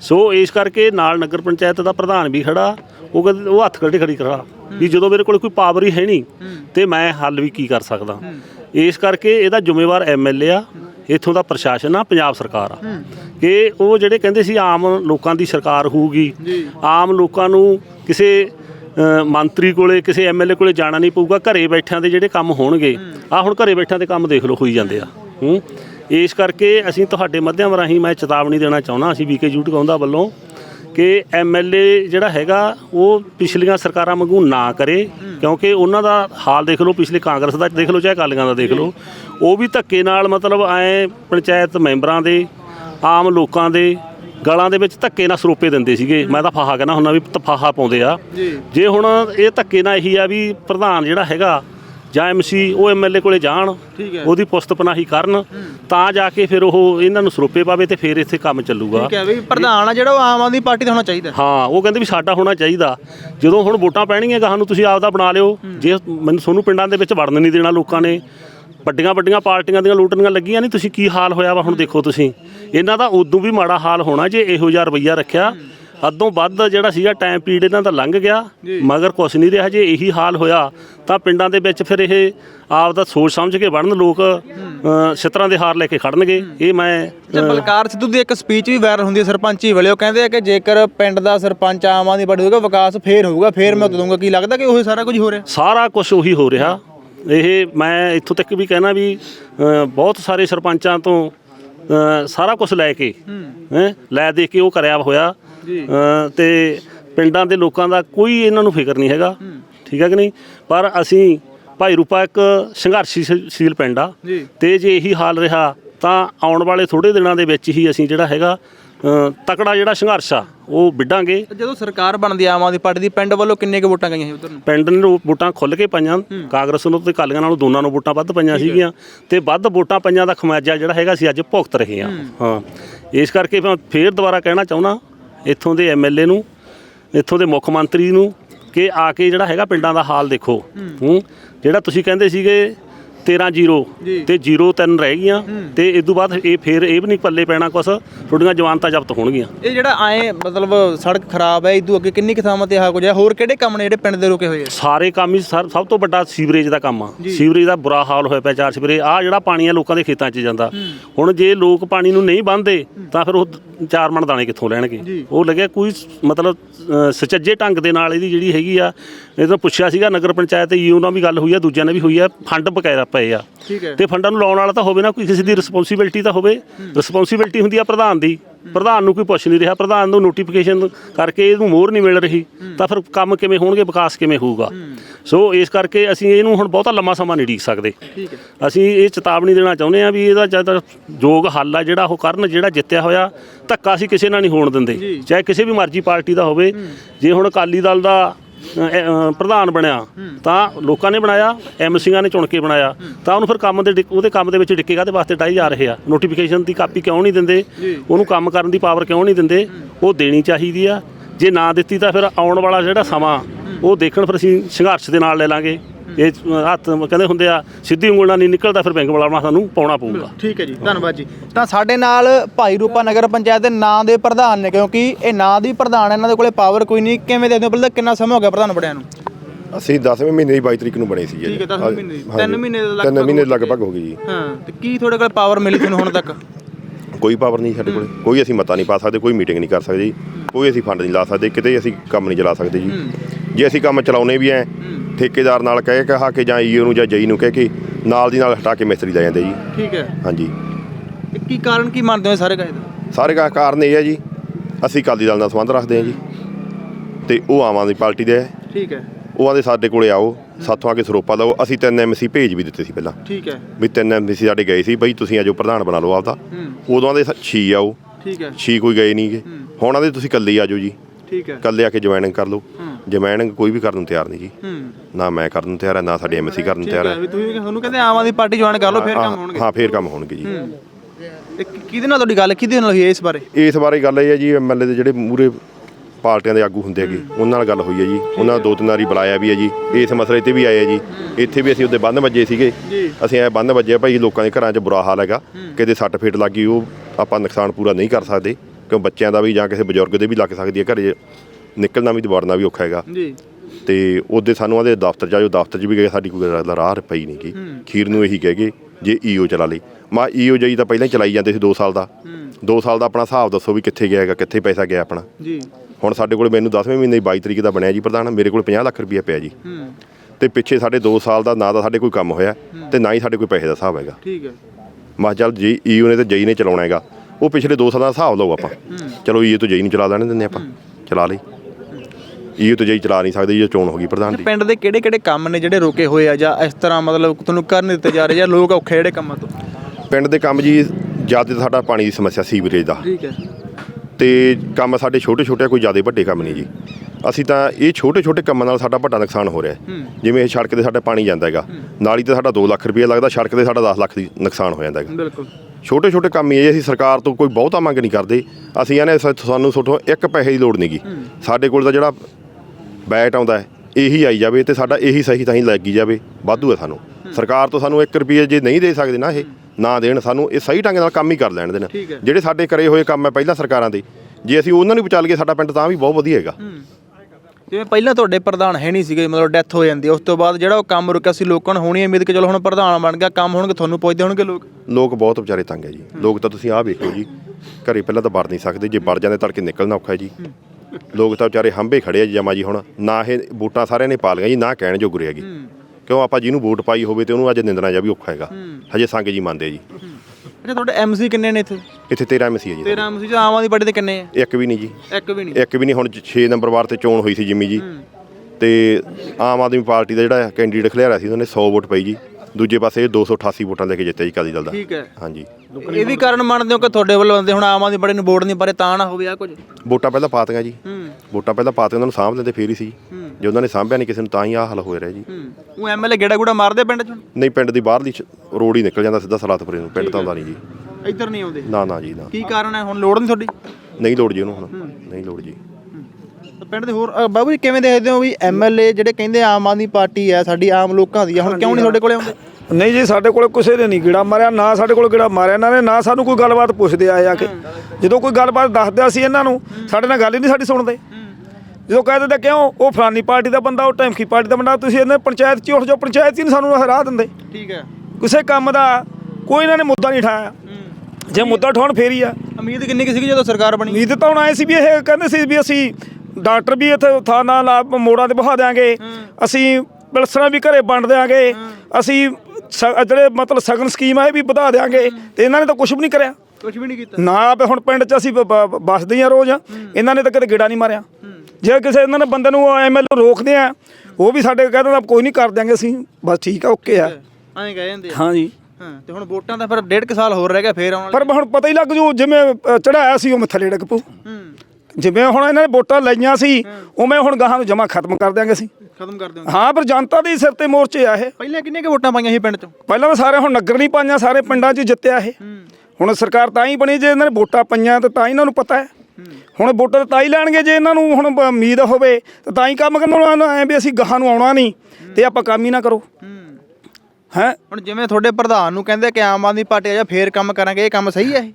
ਸੋ ਇਸ ਕਰਕੇ ਨਾਲ ਨਗਰ ਪੰਚਾਇਤ ਦਾ ਪ੍ਰਧਾਨ ਵੀ ਖੜਾ ਉਹ ਕਹਿੰਦੇ ਉਹ ਹੱਥ ਖੜੀ ਖੜੀ ਕਰਾ ਵੀ ਜਦੋਂ ਮੇਰੇ ਕੋਲ ਕੋਈ ਪਾਵਰ ਹੀ ਹੈ ਨਹੀਂ ਤੇ ਮੈਂ ਹੱਲ ਵੀ ਕੀ ਕਰ ਸਕਦਾ। ਇਸ ਕਰਕੇ ਇਹਦਾ ਜ਼ਿੰਮੇਵਾਰ ਐਮਐਲਏ ਆ ਇੱਥੋਂ ਦਾ ਪ੍ਰਸ਼ਾਸਨ ਆ ਪੰਜਾਬ ਸਰਕਾਰ ਆ। ਕਿ ਉਹ ਜਿਹੜੇ ਕਹਿੰਦੇ ਸੀ ਆਮ ਲੋਕਾਂ ਦੀ ਸਰਕਾਰ ਹੋਊਗੀ ਆਮ ਲੋਕਾਂ ਨੂੰ ਕਿਸੇ ਮੰਤਰੀ ਕੋਲੇ ਕਿਸੇ ਐਮਐਲਏ ਕੋਲੇ ਜਾਣਾ ਨਹੀਂ ਪਊਗਾ ਘਰੇ ਬੈਠਿਆਂ ਦੇ ਜਿਹੜੇ ਕੰਮ ਹੋਣਗੇ ਆ ਹੁਣ ਘਰੇ ਬੈਠਿਆਂ ਦੇ ਕੰਮ ਦੇਖ ਲਓ ਹੋਈ ਜਾਂਦੇ ਆ। ਹੂੰ। ਇਸ ਕਰਕੇ ਅਸੀਂ ਤੁਹਾਡੇ ਮਾਧਿਅਮ ਰਾਹੀਂ ਮੈਂ ਚੇਤਾਵਨੀ ਦੇਣਾ ਚਾਹੁੰਦਾ ਅਸੀਂ ਵੀਕੇ ਜੂਟ ਕਹੋਂਦਾ ਵੱਲੋਂ ਕਿ ਐਮਐਲਏ ਜਿਹੜਾ ਹੈਗਾ ਉਹ ਪਿਛਲੀਆਂ ਸਰਕਾਰਾਂ ਵਾਂਗੂ ਨਾ ਕਰੇ ਕਿਉਂਕਿ ਉਹਨਾਂ ਦਾ ਹਾਲ ਦੇਖ ਲਓ ਪਿਛਲੇ ਕਾਂਗਰਸ ਦਾ ਦੇਖ ਲਓ ਚਾਹੇ ਅਕਾਲੀਆਂ ਦਾ ਦੇਖ ਲਓ ਉਹ ਵੀ ਧੱਕੇ ਨਾਲ ਮਤਲਬ ਐ ਪੰਚਾਇਤ ਮੈਂਬਰਾਂ ਦੇ ਆਮ ਲੋਕਾਂ ਦੇ ਗਲਾਂ ਦੇ ਵਿੱਚ ਧੱਕੇ ਨਾਲ ਸਰੋਪੇ ਦਿੰਦੇ ਸੀਗੇ। ਮੈਂ ਤਾਂ ਫਾਹਾ ਕਹਿੰਦਾ ਹੁੰਦਾ ਵੀ ਤਫਾਹਾ ਪਾਉਂਦੇ ਆ। ਜੇ ਹੁਣ ਇਹ ਧੱਕੇ ਨਾਲ ਇਹੀ ਆ ਵੀ ਪ੍ਰਧਾਨ ਜਿਹੜਾ ਹੈਗਾ ਜਾਂ ਐਮਸੀ ਉਹ ਐਮਐਲਏ ਕੋਲੇ ਜਾਣ ਉਹਦੀ ਪੁਸਤ ਪਨਾਹੀ ਕਰਨ ਤਾਂ ਜਾ ਕੇ ਫਿਰ ਉਹ ਇਹਨਾਂ ਨੂੰ ਸਰੋਪੇ ਪਾਵੇ ਤੇ ਫਿਰ ਇੱਥੇ ਕੰਮ ਚੱਲੂਗਾ। ਠੀਕ ਹੈ ਵੀ ਪ੍ਰਧਾਨ ਆ ਜਿਹੜਾ ਉਹ ਆਮ ਆਦਮੀ ਪਾਰਟੀ ਦਾ ਹੋਣਾ ਚਾਹੀਦਾ। ਹਾਂ ਉਹ ਕਹਿੰਦੇ ਵੀ ਸਾਡਾ ਹੋਣਾ ਚਾਹੀਦਾ। ਜਦੋਂ ਹੁਣ ਵੋਟਾਂ ਪੈਣਗੀਆਂ ਗਾਹਾਂ ਨੂੰ ਤੁਸੀਂ ਆਪਦਾ ਬਣਾ ਲਿਓ। ਜੇ ਮੈਨੂੰ ਤੁਹਾਨੂੰ ਪਿੰਡਾਂ ਦੇ ਵਿੱਚ ਵੜਨ ਨਹੀਂ ਦੇਣਾ ਲੋਕਾਂ ਨੇ ਵੱਡੀਆਂ ਵੱਡੀਆਂ ਪਾਰਟੀਆਂ ਦੀਆਂ ਲੂਟਣੀਆਂ ਲੱਗੀਆਂ ਨਹੀਂ ਤੁਸੀਂ ਕੀ ਹਾਲ ਹੋਇਆ ਵਾ ਹੁਣ ਦੇਖੋ ਤੁਸੀਂ। ਇਹਨਾਂ ਦਾ ਉਦੋਂ ਵੀ ਮਾੜਾ ਹਾਲ ਹੋਣਾ ਜੇ ਇਹੋ ਜਿਹਾ ਰਵਈਆ ਰੱਖਿਆ। ਅੱਧੋਂ ਵੱਧ ਜਿਹੜਾ ਸੀਗਾ ਟਾਈਮ ਪੀਰੀਅਡ ਇਹਨਾਂ ਦਾ ਲੰਘ ਗਿਆ ਮਗਰ ਕੁਛ ਨਹੀਂ ਰਿਹਾ ਜੇ ਇਹੀ ਹਾਲ ਹੋਇਆ। ਤਾਂ ਪਿੰਡਾਂ ਦੇ ਵਿੱਚ ਫਿਰ ਇਹ ਆਪ ਦਾ ਸੋਚ ਸਮਝ ਕੇ ਵੜਨ ਲੋਕ ਛਿੱਤਰਾਂ ਦੇ ਹਾਰ ਲੈ ਕੇ ਖੜਨਗੇ। ਇਹ ਮੈਂ ਬਲਕਾਰ ਸਿੱਧੂ ਦੀ ਇੱਕ ਸਪੀਚ ਵੀ ਵਾਇਰਲ ਹੁੰਦੀ ਹੈ ਸਰਪੰਚੀ ਵੇਲੇ। ਉਹ ਕਹਿੰਦੇ ਆ ਕਿ ਜੇਕਰ ਪਿੰਡ ਦਾ ਸਰਪੰਚ ਆਮ ਆਦਮੀ ਪਾਰਟੀ ਹੋਊਗਾ ਵਿਕਾਸ ਫੇਰ ਹੋਊਗਾ ਫੇਰ ਮੈਂ ਦਊਂਗਾ। ਕੀ ਲੱਗਦਾ ਕਿ ਉਹ ਸਾਰਾ ਕੁਝ ਹੋ ਰਿਹਾ? ਸਾਰਾ ਕੁਝ ਉਹੀ ਹੋ ਰਿਹਾ। ਇਹ ਮੈਂ ਇੱਥੋਂ ਤੱਕ ਵੀ ਕਹਿਣਾ ਵੀ ਬਹੁਤ ਸਾਰੇ ਸਰਪੰਚਾਂ ਤੋਂ ਸਾਰਾ ਕੁਝ ਲੈ ਕੇ ਹੈ। ਲੈ ਦੇ ਕੇ ਉਹ ਕਰਿਆ ਹੋਇਆ। ਅ, ਤੇ ਪਿੰਡਾਂ ਦੇ ਲੋਕਾਂ ਦਾ ਕੋਈ ਇਹਨਾਂ ਨੂੰ ਫਿਕਰ ਨਹੀਂ ਹੈਗਾ। ਠੀਕ ਹੈ ਕਿ ਨਹੀਂ? ਪਰ ਅਸੀਂ ਭਾਈ ਰੂਪਾ ਇੱਕ ਸੰਘਰਸ਼ੀਲ ਪਿੰਡ ਆ। ਤੇ ਜੇ ਇਹੀ ਹਾਲ ਰਿਹਾ ਤਾਂ ਆਉਣ ਵਾਲੇ ਥੋੜੇ ਦਿਨਾਂ ਦੇ ਵਿੱਚ ਹੀ ਅਸੀਂ ਜਿਹੜਾ ਹੈਗਾ ਤਕੜਾ ਜਿਹੜਾ ਸੰਘਰਸ਼ ਆ ਉਹ ਵਿੱਢਾਂਗੇ। ਜਦੋਂ ਸਰਕਾਰ ਬਣਦੀ ਆ ਆਮ ਆਦਮੀ ਪਾਰਟੀ ਦੀ ਪਿੰਡ ਵੱਲੋਂ ਕਿੰਨੇ ਕੁ ਵੋਟਾਂ ਗਈਆਂ ਸੀ ਉਧਰ ਨੂੰ? ਪਿੰਡ ਨੇ ਵੋਟਾਂ ਖੁੱਲ ਕੇ ਪਾਈਆਂ। ਕਾਂਗਰਸ ਨੂੰ ਤੇ ਕਾਲੀਆਂ ਨਾਲੋਂ ਦੋਨਾਂ ਨੂੰ ਵੋਟਾਂ ਵੱਧ ਪਈਆਂ ਸੀਗੀਆਂ। ਤੇ ਵੱਧ ਵੋਟਾਂ ਪਈਆਂ ਦਾ ਖਮਾਜਾ ਜਿਹੜਾ ਹੈਗਾ ਸੀ ਅੱਜ ਭੁਗਤ ਰਹੇ ਹਾਂ। ਹਾਂ। ਇਸ ਕਰਕੇ ਮੈਂ ਫੇਰ ਦੁਬਾਰਾ ਕਹਿਣਾ ਚਾਹੁੰਦਾ ਇੱਥੋਂ ਦੇ ਐਮਐਲਏ ਨੂੰ ਇੱਥੋਂ ਦੇ ਮੁੱਖ ਮੰਤਰੀ ਨੂੰ ਕਿ ਆ ਕੇ ਜਿਹੜਾ ਹੈਗਾ ਪਿੰਡਾਂ ਦਾ ਹਾਲ ਦੇਖੋ। ਹੂੰ। ਜਿਹੜਾ ਤੁਸੀਂ ਕਹਿੰਦੇ ਸੀਗੇ 13 ਜ਼ੀਰੋ ਤੇ 0 3 ਰਹਿ ਗਈਆਂ ਤੇ ਇਸ ਤੋਂ ਬਾਅਦ ਇਹ ਫੇਰ ਇਹ ਵੀ ਨਹੀਂ ਪੱਲੇ ਪੈਣਾ ਕੁਛ ਤੁਹਾਡੀਆਂ ਜਵਾਨਤਾਂ ਜ਼ਬਤ ਹੋਣਗੀਆਂ। ਇਹ ਜਿਹੜਾ ਆਏ ਮਤਲਬ ਸੜਕ ਖਰਾਬ ਹੈ ਇਦੋਂ ਅੱਗੇ ਕਿੰਨੀ ਕੁ ਥਾਵਾਂ ਤੇ ਆਹ ਕੁਝ ਹੈ? ਹੋਰ ਕਿਹੜੇ ਕੰਮ ਨੇ ਜਿਹੜੇ ਪਿੰਡ ਦੇ ਰੁਕੇ ਹੋਏ ਆ? ਸਾਰੇ ਕੰਮ ਹੀ ਸਰ- ਸਭ ਤੋਂ ਵੱਡਾ ਸੀਵਰੇਜ ਦਾ ਕੰਮ ਆ। ਸੀਵਰੇਜ ਦਾ ਬੁਰਾ ਹਾਲ ਹੋਇਆ ਪਿਆ ਚਾਰ ਸਵੇਰੇ ਆ ਜਿਹੜਾ ਪਾਣੀ ਆ ਲੋਕਾਂ ਦੇ ਖੇਤਾਂ 'ਚ ਜਾਂਦਾ। ਹੁਣ ਜੇ ਲੋਕ ਪਾਣੀ ਨੂੰ ਨਹੀਂ ਬੰਨਦੇ ਤਾਂ ਫਿਰ ਉਹ ਚਾਰ ਮਣ ਦਾਣੇ ਕਿੱਥੋਂ ਲੈਣਗੇ? ਉਹ ਲੱਗਿਆ ਕੋਈ ਮਤਲਬ ਸੁਚੱਜੇ ਢੰਗ ਦੇ ਨਾਲ ਇਹਦੀ ਜਿਹੜੀ ਹੈਗੀ ਆ ਇਹ ਤਾਂ ਪੁੱਛਿਆ ਸੀਗਾ ਨਗਰ ਪੰਚਾਇਤ ਈਓ ਨਾਲ ਵੀ ਗੱਲ ਹੋਈ ਆ ਦੂਜਿਆਂ ਨਾਲ ਵੀ ਹੋਈ ਆ ਫੰਡ ਬਕਾਇਦਾ ਪਏ ਆ। ਠੀਕ ਹੈ। ਤੇ ਫੰਡਾਂ ਨੂੰ ਲਾਉਣ ਵਾਲਾ ਤਾਂ ਹੋਵੇ ਨਾ ਕੋਈ ਕਿਸੇ ਦੀ ਰਿਸਪੌਂਸਿਬਿਲਟੀ ਤਾਂ ਹੋਵੇ। ਰਿਸਪੌਂਸਿਬਿਲਟੀ ਹੁੰਦੀ ਆ ਪ੍ਰਧਾਨ ਦੀ। ਪ੍ਰਧਾਨ ਨੂੰ ਕੋਈ ਪੁੱਛ ਨਹੀਂ ਰਿਹਾ। ਪ੍ਰਧਾਨ ਨੂੰ ਨੋਟੀਫਿਕੇਸ਼ਨ ਕਰਕੇ ਇਹਨੂੰ ਮੋਹਰ ਨਹੀਂ ਮਿਲ ਰਹੀ। ਤਾਂ ਫਿਰ ਕੰਮ ਕਿਵੇਂ ਹੋਣਗੇ ਵਿਕਾਸ ਕਿਵੇਂ ਹੋਊਗਾ? ਸੋ ਇਸ ਕਰਕੇ ਅਸੀਂ ਇਹਨੂੰ ਹੁਣ ਬਹੁਤਾ ਲੰਮਾ ਸਮਾਂ ਨਹੀਂ ਢੀਕ ਸਕਦੇ। ਠੀਕ ਹੈ। ਅਸੀਂ ਇਹ ਚੇਤਾਵਨੀ ਦੇਣਾ ਚਾਹੁੰਦੇ ਹਾਂ ਵੀ ਇਹਦਾ ਜਦ ਯੋਗ ਹੱਲ ਆ ਜਿਹੜਾ ਉਹ ਕਰਨ ਜਿਹੜਾ ਜਿੱਤਿਆ ਹੋਇਆ ਧੱਕਾ ਅਸੀਂ ਕਿਸੇ ਨਾਲ ਨਹੀਂ ਹੋਣ ਦਿੰਦੇ। ਚਾਹੇ ਕਿਸੇ ਵੀ ਮਰਜ਼ੀ ਪਾਰਟੀ ਦਾ ਹੋਵੇ। ਜੇ ਹੁਣ ਅਕਾਲੀ ਦਲ ਦਾ ਅ, ਪ੍ਰਧਾਨ ਬਣਿਆ। ਤਾਂ ਲੋਕਾਂ ਨੇ ਬਣਾਇਆ ਐਮਸੀਆਂ ਨੇ ਚੁਣ ਕੇ ਬਣਾਇਆ। ਤਾਂ ਉਹਨੂੰ ਫਿਰ ਕੰਮ ਦੇ ਡਿੱਕ- ਉਹਦੇ ਕੰਮ ਦੇ ਵਿੱਚ ਡਿੱਕੇਗਾ ਤੇ ਵਾਸਤੇ ਟਾਈ ਜਾ ਰਹੇ ਆ। ਨੋਟੀਫਿਕੇਸ਼ਨ ਦੀ ਕਾਪੀ ਕਿਉਂ ਨਹੀਂ ਦਿੰਦੇ? ਉਹਨੂੰ ਕੰਮ ਕਰਨ ਦੀ ਪਾਵਰ ਕਿਉਂ ਨਹੀਂ ਦਿੰਦੇ? ਉਹ ਦੇਣੀ ਚਾਹੀਦੀ ਆ। ਜੇ ਨਾ ਦਿੱਤੀ ਤਾਂ ਫਿਰ ਆਉਣ ਵਾਲਾ ਜਿਹੜਾ ਸਮਾਂ ਉਹ ਦੇਖਣ ਫਿਰ ਅਸੀਂ ਸੰਘਰਸ਼ ਦੇ ਨਾਲ ਲੈ ਲਾਂਗੇ। ਇਹ ਹੱਥ ਕਹਿੰਦੇ ਹੁੰਦੇ ਆ ਸਿੱਧੀ ਉਂਗਲ ਨਾਲ ਨਹੀਂ ਨਿਕਲਦਾ ਫਿਰ ਬੈਂਕ ਵਾਲਾ ਸਾਨੂੰ ਪਾਉਣਾ ਪਊਗਾ। ਠੀਕ ਹੈ ਜੀ ਧੰਨਵਾਦ ਜੀ। ਤਾਂ ਸਾਡੇ ਨਾਲ ਭਾਈ ਰੂਪਾ ਨਗਰ ਪੰਚਾਇਤ ਦੇ ਨਾਂ ਦੇ ਪ੍ਰਧਾਨ ਨੇ ਕਿਉਂਕਿ ਇਹ ਨਾਂ ਦੀ ਪ੍ਰਧਾਨ ਇਹਨਾਂ ਦੇ ਕੋਲੇ ਪਾਵਰ ਕੋਈ ਨਹੀਂ। ਕਿਵੇਂ ਦੇ ਦਿਓ ਪਹਿਲਾਂ ਕਿੰਨਾ ਸਮਾਂ ਹੋ ਗਿਆ ਪ੍ਰਧਾਨ ਬੜਿਆਂ ਨੂੰ? ਅਸੀਂ 10ਵੇਂ ਮਹੀਨੇ ਦੀ 22 ਤਰੀਕ ਨੂੰ ਬਣੇ ਸੀ ਜੀ ਠੀਕ ਹੈ, ਦਸਵੇਂ ਮਹੀਨੇ ਦੀ। ਹਾਂਜੀ। ਤਿੰਨ ਮਹੀਨੇ ਦੇ ਲਗਭਗ ਤਿੰਨ ਮਹੀਨੇ ਹੋ ਗਏ। ਲਗਭਗ ਹੋ ਗਏ ਜੀ। ਹਾਂ ਤੇ ਕੀ ਤੁਹਾਡੇ ਕੋਲ ਪਾਵਰ ਮਿਲੀ ਤੁਹਾਨੂੰ ਹੁਣ ਤੱਕ? ਕੋਈ ਪਾਵਰ ਨਹੀਂ ਸਾਡੇ ਕੋਲੇ। ਕੋਈ ਅਸੀਂ ਮਤਾ ਨਹੀਂ ਪਾ ਸਕਦੇ ਕੋਈ ਮੀਟਿੰਗ ਨਹੀਂ ਕਰ ਸਕਦੇ ਜੀ। ਕੋਈ ਅਸੀਂ ਫੰਡ ਨਹੀਂ ਲਾ ਸਕਦੇ ਕਿਤੇ ਅਸੀਂ ਕੰਮ ਨਹੀਂ ਚਲਾ ਸਕਦੇ ਜੀ। ਜੇ ਅਸੀਂ ਕੰਮ ਚਲਾਉਨੇ ਵੀ ਐ ਠੇਕੇਦਾਰ ਨਾਲ ਕਹਿ ਕਹਾ ਕੇ ਜਾਂ ਈਓ ਨੂੰ ਜਾਂ ਜਈ ਨੂੰ ਕਹਿ ਕੇ ਨਾਲ ਦੀ ਨਾਲ ਹਟਾ ਕੇ ਮਿਸਤਰੀ ਲੈ ਜਾਂਦੇ ਜੀ। ਠੀਕ ਹੈ। ਹਾਂਜੀ। ਤੇ ਕੀ ਕਾਰਨ ਕੀ ਮੰਨਦੇ ਹੋ ਸਾਰੇ ਕਾਇਦ ਸਾਰੇ ਕਾ ਕਾਰਨ ਇਹ ਹੈ ਜੀ ਅਸੀਂ ਅਕਾਲੀ ਦਲ ਨਾਲ ਸੰਬੰਧ ਰੱਖਦੇ ਹਾਂ ਜੀ। ਤੇ ਉਹ ਆਮ ਆਦਮੀ ਪਾਰਟੀ ਦੇ ਹੈ। ਠੀਕ ਹੈ। ਉਹ ਆਂਦੇ ਸਾਡੇ ਕੋਲੇ ਆਓ ਸਾਥੋਂ ਆ ਕੇ ਸਰੋਪਾ ਲਓ। ਅਸੀਂ ਤਿੰਨ ਐਮਸੀ ਭੇਜ ਵੀ ਦਿੱਤੇ ਸੀ ਪਹਿਲਾਂ। ਠੀਕ ਹੈ। ਵੀ ਤਿੰਨ ਐਮਸੀ ਸਾਡੇ ਗਏ ਸੀ ਬਈ ਤੁਸੀਂ ਆਜੋ ਪ੍ਰਧਾਨ ਬਣਾ ਲਓ ਆਪਦਾ। ਉਦੋਂ ਦੇ 6 ਆਓ। ਠੀਕ ਹੈ। 6 ਕੋਈ ਗਏ ਨਹੀਂਗੇ ਹੁਣ ਆਂਦੇ ਤੁਸੀਂ ਇਕੱਲੇ ਹੀ ਆਜੋ ਜੀ। ਠੀਕ ਹੈ। ਇਕੱਲੇ ਆ ਕੇ ਜੁਆਇਨਿੰਗ ਕਰ ਲਓ। ਜੁਆਇਨਿੰਗ ਕੋਈ ਵੀ ਕਰਨ ਨੂੰ ਤਿਆਰ ਨਹੀਂ ਜੀ ਹੂੰ। ਨਾ ਮੈਂ ਕਰਨ ਨੂੰ ਤਿਆਰ ਹੈ ਨਾ ਸਾਡੇ ਐਮਸੀ ਕਰਨ ਨੂੰ ਤਿਆਰ ਹੈ। ਹੈ ਵੀ ਤੁਸੀਂ ਤੁਹਾਨੂੰ ਕਹਿੰਦੇ ਆਮ ਆਦਮੀ ਪਾਰਟੀ ਜੁਆਇਨ ਕਰ ਲਓ ਫਿਰ ਕੰਮ ਹੋਣਗੇ। ਹਾਂ ਫੇਰ ਕੰਮ ਹੋਣਗੇ ਜੀ। ਕਿਹਦੇ ਨਾਲ ਤੁਹਾਡੀ ਗੱਲ ਕਿਹਦੇ ਨਾਲ ਹੋਈ ਹੈ ਇਸ ਬਾਰੇ? ਇਸ ਬਾਰੇ ਗੱਲ ਇਹ ਹੈ ਜੀ ਐਮਐਲਏ ਦੇ ਜਿਹੜੇ ਮੂਰੇ ਪਾਰਟੀਆਂ ਦੇ ਆਗੂ ਹੁੰਦੇ ਹੈਗੇ ਉਹਨਾਂ ਨਾਲ ਗੱਲ ਹੋਈ ਹੈ ਜੀ। ਉਹਨਾਂ ਦੋ ਤਿੰਨ ਵਾਰੀ ਬੁਲਾਇਆ ਵੀ ਹੈ ਜੀ। ਇਸ ਮਸਲੇ ਤੇ ਵੀ ਆਏ ਆ ਜੀ। ਇੱਥੇ ਵੀ ਅਸੀਂ ਉਹਦੇ ਬੰਦ ਵੱਜੇ ਸੀਗੇ। ਅਸੀਂ ਐ ਬੰਦ ਵੱਜੇ ਭਾਈ ਲੋਕਾਂ ਦੇ ਘਰਾਂ 'ਚ ਬੁਰਾ ਹਾਲ ਹੈਗਾ। ਕਿਤੇ ਸੱਟ ਫੇਟ ਲੱਗੀ ਉਹ ਆਪਾਂ ਨੁਕਸਾਨ ਪੂਰਾ ਨਹੀਂ ਕਰ ਸਕਦੇ। ਕਿਉਂ ਬੱਚਿਆਂ ਦਾ ਵੀ ਜਾਂ ਕਿਸੇ ਬਜ਼ੁਰਗ ਦੇ ਵੀ ਲੱਗ ਸਕਦੀ ਹੈ ਘਰੇ। ਨਿਕਲਣਾ ਵੀ ਤੇ ਵੜਨਾ ਵੀ ਔਖਾ ਹੈਗਾ। ਜੀ। ਤੇ ਉਹਦੇ ਸਾਨੂੰ ਆਦੇ ਦਫ਼ਤਰ ਜਾਓ ਦਫ਼ਤਰ 'ਚ ਵੀ ਗਏ ਸਾਡੀ ਕੋਈ ਰਾਹ ਪਈ ਨਹੀਂ ਗੀ। ਖੀਰ ਨੂੰ ਇਹੀ ਕਹਿ ਗਏ ਜੇ ਈਓ ਚਲਾ ਲਈ ਮਾ ਈਓ ਜਾਈ ਤਾਂ ਪਹਿਲਾਂ ਹੀ ਚਲਾਈ ਜਾਂਦੇ ਸੀ 2 ਸਾਲ ਦਾ। 2 ਸਾਲ ਦਾ ਆਪਣਾ ਹਿਸਾਬ ਦੱਸੋ ਵੀ ਕਿੱਥੇ ਗਿਆ ਹੈਗਾ ਕਿੱਥੇ ਪੈਸਾ ਗਿਆ ਆਪਣਾ। ਜੀ। ਹੁਣ ਸਾਡੇ ਕੋਲ ਮੈਨੂੰ 10ਵੇਂ ਮਹੀਨੇ ਦੀ 22 ਤਰੀਕ ਦਾ ਬਣਿਆ ਜੀ ਪ੍ਰਧਾਨ ਮੇਰੇ ਕੋਲ 50 ਲੱਖ ਰੁਪਇਆ ਪਿਆ ਜੀ। ਤੇ ਪਿੱਛੇ ਸਾਡੇ 2 ਸਾਲ ਦਾ ਨਾ ਤਾਂ ਸਾਡੇ ਕੋਈ ਕੰਮ ਹੋਇਆ ਤੇ ਨਾ ਹੀ ਸਾਡੇ ਕੋਈ ਪੈਸੇ ਦਾ ਹਿਸਾਬ ਹੈਗਾ। ਠੀਕ ਹੈ। ਮਾ ਚੱਲ ਜੀ ਈਓ ਨੇ ਤੇ ਜਈ ਨੇ ਚਲਾਉਣਾ ਹੈਗਾ। ਉਹ ਪਿਛਲੇ 2 ਸਾਲਾਂ ਦਾ ਹਿਸਾਬ ਲਓ ਆਪਾਂ। ਚਲੋ ਈਓ ਤੋਂ ਜਈ ਨੂੰ ਚਲਾ ਲੈਣ ਦਿੰਦੇ ਆਪਾਂ। ਚਲਾ ਲਈ ਈਓ ਤੋਂ ਜਈ ਚਲਾ ਨਹੀਂ ਸਕਦੇ ਜੀ ਚੋਣ ਹੋ ਗਈ ਪ੍ਰਧਾਨ ਦੀ ਪਿੰਡ ਦੇ ਕਿਹੜੇ ਕਿਹੜੇ ਕੰਮ ਨੇ ਜਿਹੜੇ ਰੁਕੇ ਹੋਏ ਆ ਜਾਂ ਇਸ ਤਰ੍ਹਾਂ ਮਤਲਬ ਤੁਹਾਨੂੰ ਕਰ ਨਹੀਂ ਦਿੱਤੇ ਜਾ ਰਹੇ ਜਾਂ ਲੋਕ ਔਖੇ ਜਿਹੜੇ ਕੰਮਾਂ ਤੋਂ? ਪਿੰਡ ਦੇ ਕੰਮ ਜੀ ਜ਼ਿਆਦਾ ਸਾਡਾ ਪਾਣੀ ਦੀ ਸਮੱਸਿਆ ਸੀਵਰੇਜ ਦਾ। ਠੀਕ ਹੈ। ਤੇ ਕੰਮ ਸਾਡੇ ਛੋਟੇ ਛੋਟੇ ਕੋਈ ਜ਼ਿਆਦਾ ਵੱਡੇ ਕੰਮ ਨਹੀਂ ਜੀ। ਅਸੀਂ ਤਾਂ ਇਹ ਛੋਟੇ ਛੋਟੇ ਕੰਮਾਂ ਨਾਲ ਸਾਡਾ ਵੱਡਾ ਨੁਕਸਾਨ ਹੋ ਰਿਹਾ ਹੈ। ਜਿਵੇਂ ਇਹ ਸੜਕ ਤੇ ਸਾਡਾ ਪਾਣੀ ਜਾਂਦਾ ਹੈਗਾ ਨਾਲੀ ਤੇ ਸਾਡਾ 2 ਲੱਖ ਰੁਪਏ ਲੱਗਦਾ ਸੜਕ ਤੇ ਸਾਡਾ 10 ਲੱਖ ਦੀ ਨੁਕਸਾਨ ਹੋ ਜਾਂਦਾ ਹੈਗਾ। ਬਿਲਕੁਲ। ਛੋਟੇ ਛੋਟੇ ਕੰਮ ਹੀ ਇਹ ਅਸੀਂ ਸਰਕਾਰ ਤੋਂ ਕੋਈ ਬਹੁਤਾ ਮੰਗ ਨਹੀਂ ਕਰਦੇ। ਅਸੀਂ ਇਹਨੇ ਸਾਨੂੰ ਸੋਟੋ ਇੱਕ ਪੈਸੇ ਦੀ ਲੋੜ ਨਹੀਂਗੀ ਸਾਡੇ ਕੋਲ ਤਾਂ ਜਿਹੜਾ ਬੈਟ ਆਉਂਦਾ ਹੈ ਇਹੀ ਆਈ ਜਾਵੇ ਤੇ ਸਾਡਾ ਇਹੀ ਸਹੀ ਤਾਂ ਹੀ ਲੱਗੀ ਜਾਵੇ ਵਾਧੂ ਹੈ ਸਾਨੂੰ। ਸਰਕਾਰ ਤੋਂ ਸਾਨੂੰ 1 ਰੁਪਏ ਜੇ ਨਹੀਂ ਦੇ ਸਕਦੇ ਨਾ ਇਹ ਨਾ ਦੇਣ ਸਾਨੂੰ ਇਹ ਸਹੀ ਢੰਗ ਨਾਲ ਕੰਮ ਹੀ ਕਰ ਲੈਣ ਦੇਣ। ਜਿਹੜੇ ਸਾਡੇ ਕਰੇ ਹੋਏ ਕੰਮ ਹੈ ਪਹਿਲਾਂ ਸਰਕਾਰਾਂ ਦੇ ਜੇ ਅਸੀਂ ਉਹਨਾਂ ਨੂੰ ਬਚਾ ਲਈਏ ਸਾਡਾ ਪਿੰਡ ਤਾਂ ਵੀ ਬਹੁਤ ਵਧੀਆ ਹੈਗਾ। ਜਿਵੇਂ ਪਹਿਲਾਂ ਤੁਹਾਡੇ ਪ੍ਰਧਾਨ ਹੈ ਨਹੀਂ ਸੀਗੇ ਮਤਲਬ ਡੈਥ ਹੋ ਜਾਂਦੀ ਉਸ ਤੋਂ ਬਾਅਦ ਜਿਹੜਾ ਉਹ ਕੰਮ ਰੁਕਿਆ ਸੀ ਲੋਕਾਂ ਨੂੰ ਹੋਣੀ ਉਮੀਦ ਕਿ ਚਲੋ ਹੁਣ ਪ੍ਰਧਾਨ ਬਣ ਗਿਆ ਕੰਮ ਹੋਣਗੇ ਤੁਹਾਨੂੰ ਪੁੱਛਦੇ ਹੋਣਗੇ ਲੋਕ। ਲੋਕ ਬਹੁਤ ਵਿਚਾਰੇ ਤੰਗ ਹੈ ਜੀ। ਲੋਕ ਤਾਂ ਤੁਸੀਂ ਆਹ ਵੇਖੋ ਜੀ ਘਰੇ ਪਹਿਲਾਂ ਤਾਂ ਵੜ ਨਹੀਂ ਸਕਦੇ ਜੇ ਵੜ ਜਾਂਦੇ ਤੜਕੇ ਨਿਕਲਣਾ ਔਖਾ ਹੈ ਜੀ। ਲੋਕ ਤਾਂ ਵਿਚਾਰੇ ਹੰਬੇ ਖੜੇ ਆ ਜੀ ਜਮਾ ਜੀ ਹੁਣ। ਨਾ ਇਹ ਵੋਟਾਂ ਸਾਰਿਆਂ ਨੇ ਪਾ ਲਈਆਂ ਜੀ ਨਾ ਕਹਿਣ ਜੋਗਰੇ ਹੈਗੀ। ਕਿਉਂ ਆਪਾਂ ਜਿਹਨੂੰ ਵੋਟ ਪਾਈ ਹੋਵੇ ਤੇ ਉਹਨੂੰ ਅੱਜ ਨਿੰਦਣਾ ਜਾ ਵੀ ਔਖਾ ਹੈਗਾ। ਹਜੇ ਸੰਗ ਜੀ ਮੰਨਦੇ ਜੀ। ਅੱਛਾ ਤੁਹਾਡੇ ਐਮਸੀ ਕਿੰਨੇ ਨੇ ਇੱਥੇ? ਇੱਥੇ 13 ਐਮਸੀ ਹੈ ਜੀ। 13 ਐਮਸੀ ਚ ਆਮ ਆਦਮੀ ਪਾਰਟੀ ਦੇ ਕਿੰਨੇ ਆ? ਇੱਕ ਵੀ ਨਹੀਂ ਜੀ। ਇੱਕ ਵੀ ਨਹੀਂ। ਇੱਕ ਵੀ ਨਹੀਂ ਹੁਣ 6 ਨੰਬਰ ਵਾਰ ਤੇ ਚੋਣ ਹੋਈ ਸੀ ਜਿੰਮੀ ਜੀ। ਤੇ ਆਮ ਆਦਮੀ ਪਾਰਟੀ ਦਾ ਜਿਹੜਾ ਕੈਂਡੀਡੇਟ ਖਲਿਆਰਾ ਸੀ ਉਹਨੇ 100 ਵੋਟ ਪਈ ਜੀ। ਦੂਜੇ ਪਾਸੇ ਇਹ 288 ਵੋਟਾਂ ਲੈ ਕੇ ਜਿੱਤਿਆ ਜੀ ਅਕਾਲੀ ਦਲ ਦਾ। ਠੀਕ ਹੈ। ਹਾਂਜੀ। ਇਹ ਵੀ ਕਾਰਨ ਮੰਨਦੇ ਹੋ ਕਿ ਤੁਹਾਡੇ ਵੱਲੋਂ ਬੰਦੇ ਹੁਣ ਆਮ ਆਦਮੀ ਪਾਰਟੀ ਨੂੰ ਵੋਟ ਨਹੀਂ ਪਾਰੇ ਤਾਂ ਨਾ ਹੋਵੇ ਆ ਕੁਝ? ਵੋਟਾਂ ਪਹਿਲਾਂ ਪਾਤੀਆਂ ਜੀ। ਹੂੰ। ਵੋਟਾਂ ਪਹਿਲਾਂ ਪਾਤੀਆਂ ਉਹਨਾਂ ਨੂੰ ਸਾਂਭ ਲੈਂਦੇ ਫੇਰ ਹੀ ਸੀ। ਜੇ ਉਹਨਾਂ ਨੇ ਸਾਂਭਿਆ ਨਹੀਂ ਕਿਸੇ ਨੂੰ ਤਾਂ ਹੀ ਆਹ ਹਾਲ ਹੋਇਆ ਰਿਹਾ ਜੀ। ਹੂੰ। ਉਹ ਐਮਐਲਏ ਗੇੜਾ ਗੂੜਾ ਮਾਰਦੇ ਪਿੰਡ ਚ? ਨਹੀਂ ਪਿੰਡ ਦੀ ਬਾਹਰਲੀ ਰੋਡ ਹੀ ਨਿਕਲ ਜਾਂਦਾ ਸਿੱਧਾ ਸਲਾਤਪੁਰੇ ਨੂੰ ਪਿੰਡ ਤਾਂ ਆਉਂਦਾ ਨਹੀਂ ਜੀ। ਇੱਧਰ ਨਹੀਂ ਆਉਂਦੇ? ਨਾ ਨਾ ਜੀ ਨਾ। ਕੀ ਕਾਰਨ ਹੈ? ਹੁਣ ਲੋੜ ਨਹੀਂ ਤੁਹਾਡੀ? ਨਹੀਂ ਲੋੜ ਜੀ ਉਹਨੂੰ ਹੁਣ। ਨਹੀਂ ਲੋੜ ਜੀ। ਪਿੰਡ ਦੇ ਹੋਰ ਅ, ਬਾਬੂ ਜੀ ਕਿਵੇਂ ਦੇਖਦੇ ਹੋ ਵੀ ਐਮਐਲਏ ਜਿਹੜੇ ਕਹਿੰਦੇ ਆਮ ਆਦਮੀ ਪਾਰਟੀ ਹੈ ਸਾਡੀ ਆਮ ਲੋਕਾਂ ਦੀ ਹੁਣ ਕਿਉਂ ਨਹੀਂ ਤੁਹਾਡੇ ਕੋਲੇ ਆਉਂਦੇ? ਨਹੀਂ ਜੀ ਸਾਡੇ ਕੋਲ ਕਿਸੇ ਨੇ ਨਹੀਂ ਗੀੜਾ ਮਾਰਿਆ ਨਾ ਸਾਡੇ ਕੋਲ ਗੀੜਾ ਮਾਰਿਆ ਇਹਨਾਂ ਨੇ ਨਾ ਸਾਨੂੰ ਕੋਈ ਗੱਲਬਾਤ ਪੁੱਛਦੇ ਆਏ ਆ ਕੇ। ਜਦੋਂ ਕੋਈ ਗੱਲਬਾਤ ਦੱਸਦੇ ਅਸੀਂ ਇਹਨਾਂ ਨੂੰ ਸਾਡੇ ਨਾਲ ਗੱਲ ਹੀ ਨਹੀਂ ਸਾਡੀ ਸੁਣਦੇ। ਜਦੋਂ ਕਹਿ ਦਿੰਦੇ ਕਿਉਂ ਉਹ ਫਲਾਨੀ ਪਾਰਟੀ ਦਾ ਬੰਦਾ ਉਹ ਟੈਂਕੀ ਪਾਰਟੀ ਦਾ ਬੰਦਾ ਤੁਸੀਂ ਇਹਨਾਂ ਪੰਚਾਇਤ 'ਚ ਹੀ ਉੱਠ ਜਾਓ ਪੰਚਾਇਤ 'ਚ ਹੀ ਸਾਨੂੰ ਰਾਹ ਦਿੰਦੇ। ਠੀਕ ਹੈ। ਕਿਸੇ ਕੰਮ ਦਾ ਕੋਈ ਇਹਨਾਂ ਨੇ ਮੁੱਦਾ ਨਹੀਂ ਉਠਾਇਆ। ਜੇ ਮੁੱਦਾ ਉਠਾਉਣ ਫੇਰ ਹੀ ਆ। ਉਮੀਦ ਕਿੰਨੀ ਕੁ ਸੀਗੀ ਜਦੋਂ ਸਰਕਾਰ ਬਣੀ? ਉਮੀਦ ਤਾਂ ਹੁਣ ਆਏ ਸੀ ਵੀ ਇਹ ਕਹਿੰਦੇ ਸੀ ਵੀ ਅਸੀਂ ਡਾਕਟਰ ਵੀ ਇੱਥੇ ਥਾਣਾ ਲਾ ਮੋੜਾਂ ਤੇ ਬਹਾ ਦਿਆਂਗੇ। ਅਸੀਂ ਪਿਲਸਣਾ ਵੀ ਘਰੇ ਵੰਡ ਦਿਆਂਗੇ। ਅਸੀਂ ਸ- ਜਿਹੜੇ ਮਤਲਬ ਸਗਨ ਸਕੀਮ ਆ ਇਹ ਵੀ ਵਧਾ ਦਿਆਂਗੇ ਤੇ ਇਹਨਾਂ ਨੇ ਤਾਂ ਕੁਝ ਵੀ ਨਹੀਂ ਕਰਿਆ। ਕੁਝ ਵੀ ਨਹੀਂ ਕੀਤਾ। ਨਾ ਆਪੇ ਹੁਣ ਪਿੰਡ 'ਚ ਅਸੀਂ ਬ- ਬ- ਵੱਸਦੇ ਰੋਜ਼। ਇਹਨਾਂ ਨੇ ਤਾਂ ਕਦੇ ਗੇੜਾ ਨਹੀਂ ਮਾਰਿਆ। ਜੇ ਕਿਸੇ ਇਹਨਾਂ ਨੇ ਬੰਦੇ ਨੂੰ ਐਮਐਲਏ ਰੋਕਦੇ ਆ ਉਹ ਵੀ ਸਾਡੇ ਕਹਿ ਦਿੰਦਾ ਕੋਈ ਨਹੀਂ ਕਰ ਦਿਆਂਗੇ ਅਸੀਂ। ਬਸ ਠੀਕ ਆ ਓਕੇ ਆ। ਐਂ ਕਹਿ ਜਾਂਦੇ ਆ। ਹਾਂ ਜੀ। ਹਾਂ ਤੇ ਹੁਣ ਵੋਟਾਂ ਦਾ ਫਿਰ ਡੇਢ ਕੁ ਸਾਲ ਹੋਰ ਰਹਿ ਗਿਆ ਫੇਰ ਆਉਣ ਪਰ ਹੁਣ ਪਤਾ ਹੀ ਲੱਗ ਜੂ ਜਿਵੇਂ ਅ, ਚੜਾਇਆ ਸੀ ਉਹ ਡਿੱਗ ਪਊ। ਹੂੰ। ਜਿਵੇਂ ਹੁਣ ਇਹਨਾਂ ਨੇ ਵੋਟਾਂ ਲਈਆਂ ਸੀ ਉਵੇਂ ਹੁਣ ਗਾਹਾਂ ਨੂੰ ਜਮਾ ਖਤਮ ਕਰ ਦਿਆਂਗੇ ਅਸੀਂ। ਖਤਮ ਕਰ ਦਿਓ ਹਾਂ ਪਰ ਜਨਤਾ ਦੇ ਸਿਰ ਤੇ ਮੋਰਚੇ ਆ ਇਹ। ਪਹਿਲਾਂ ਕਿੰਨੇ ਕੁ ਵੋਟਾਂ ਪਾਈਆਂ ਸੀ ਪਿੰਡ ਚੋਂ? ਪਹਿਲਾਂ ਤਾਂ ਸਾਰੇ ਹੁਣ ਨਗਰ ਨਹੀਂ ਪਾਈਆਂ ਸਾਰੇ ਪਿੰਡਾਂ 'ਚ ਜਿੱਤਿਆ ਇਹ। ਹੁਣ ਸਰਕਾਰ ਤਾਂ ਹੀ ਬਣੀ ਜੇ ਇਹਨਾਂ ਨੇ ਵੋਟਾਂ ਪਈਆਂ ਤਾਂ ਤਾਂ ਹੀ ਇਹਨਾਂ ਨੂੰ ਪਤਾ ਹੈ। ਹੁਣ ਵੋਟਾਂ ਤਾਂ ਹੀ ਲੈਣਗੇ ਜੇ ਇਹਨਾਂ ਨੂੰ ਹੁਣ ਉਮੀਦ ਹੋਵੇ ਤਾਂ ਤਾਂ ਹੀ ਕੰਮ ਕਰਨ ਐ ਵੀ ਅਸੀਂ ਗਾਹਾਂ ਨੂੰ ਆਉਣਾ ਨਹੀਂ ਤੇ ਆਪਾਂ ਕੰਮ ਹੀ ਨਾ ਕਰੋ। ਹੈ? ਹੁਣ ਜਿਵੇਂ ਤੁਹਾਡੇ ਪ੍ਰਧਾਨ ਨੂੰ ਕਹਿੰਦੇ ਕਿ ਆਮ ਆਦਮੀ ਪਾਰਟੀ ਆ ਜਾ ਫੇਰ ਕੰਮ ਕਰਾਂਗੇ ਇਹ ਕੰਮ ਸਹੀ ਹੈ ਇਹ?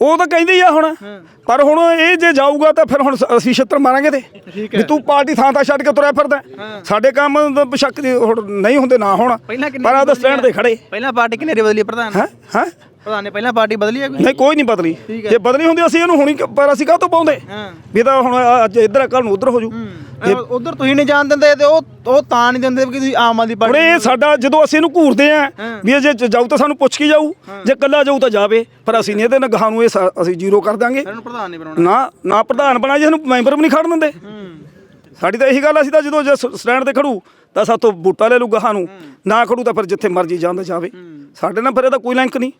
ਉਹ ਤਾਂ ਕਹਿੰਦੇ ਆ ਹੁਣ। ਪਰ ਹੁਣ ਇਹ ਜੇ ਜਾਊਗਾ ਤਾਂ ਫਿਰ ਹੁਣ ਅਸੀਂ ਛਿੱਤਰ ਮਾਰਾਂਗੇ ਤੇ। ਵੀ ਤੂੰ ਪਾਰਟੀ ਥਾਂ ਥਾਂ ਛੱਡ ਕੇ ਤੁਰਿਆ ਫਿਰਦਾ। ਸਾਡੇ ਕੰਮ ਬਸ਼ੱਕ ਨਹੀਂ ਹੁੰਦੇ ਨਾ ਹੋਣ। ਪਰ ਆਪਦਾ ਸਟੈਂਡ ਤੇ ਖੜੇ। ਪਹਿਲਾਂ ਪਾਰਟੀ ਕਿੰਨੇ ਬਦਲੀ ਪ੍ਰਧਾਨ? ਹੈ? ਹੈ? ਪ੍ਰਧਾਨ ਨੇ ਪਹਿਲਾਂ ਪਾਰਟੀ ਬਦਲੀ ਹੈ ਕੋਈ? ਨਹੀਂ ਕੋਈ ਨਹੀਂ ਬਦਲੀ। ਜੇ ਬਦਲੀ ਹੁੰਦੀ ਅਸੀਂ ਇਹਨੂੰ ਹੁਣੀ ਪਰ ਅਸੀਂ ਕਾਹ ਤੋਂ ਪਾਉਂਦੇ? ਹਾਂ। ਵੀ ਤਾਂ ਹੁਣ ਅੱਜ ਇੱਧਰ ਕੱਲ ਨੂੰ ਉੱਧਰ ਹੋ ਜੂ। ਉਧਰ ਤੁਸੀਂ ਨਹੀਂ ਜਾਣ ਦਿੰਦੇ ਤੇ ਉਹ ਉਹ ਤਾਂ ਨਹੀਂ ਦਿੰਦੇ ਕਿ ਤੁਸੀਂ ਆਮ ਆਦਮੀ ਪਾਰਟੀ ਇਹ ਸਾਡਾ ਜਦੋਂ ਅਸੀਂ ਇਹਨੂੰ ਘੂਰਦੇ ਆ ਵੀ ਜੇ ਜਾਊ ਤਾਂ ਸਾਨੂੰ ਪੁੱਛ ਕੇ ਜਾਊ। ਜੇ ਕੱਲਾ ਜਾਊ ਤਾਂ ਜਾਵੇ ਪਰ ਅਸੀਂ ਨਹੀਂ ਇਹਦੇ ਨਾਲ ਗਾਹਾਂ ਨੂੰ ਇਹ ਅਸੀਂ ਜ਼ੀਰੋ ਕਰ ਦਾਂਗੇ। ਇਹਨੂੰ ਪ੍ਰਧਾਨ ਨਹੀਂ ਬਣਾਉਣਾ। ਨਾ ਨਾ ਪ੍ਰਧਾਨ ਬਣਾ ਜੇ ਇਹਨੂੰ ਮੈਂਬਰ ਵੀ ਨਹੀਂ ਖੜਨ ਦਿੰਦੇ। ਸਾਡੀ ਤਾਂ ਇਹੀ ਗੱਲ ਆ, ਅਸੀਂ ਤਾਂ ਜਦੋਂ ਸਟੈਂਡ ਤੇ ਖੜੂ ਤਾਂ ਸਾਤੋਂ ਬੂਟਾ ਲੈ ਲੂ ਗਾਹਾਂ ਨੂੰ। ਨਾ ਖੜੂ ਤਾਂ ਫਿਰ ਜਿੱਥੇ ਮਰਜ਼ੀ ਜਾਂਦਾ ਜਾਵੇ ਸਾਡੇ ਨਾਲ ਫਿਰ ਇਹਦਾ ਕੋਈ ਲਿੰਕ ਨਹੀਂ।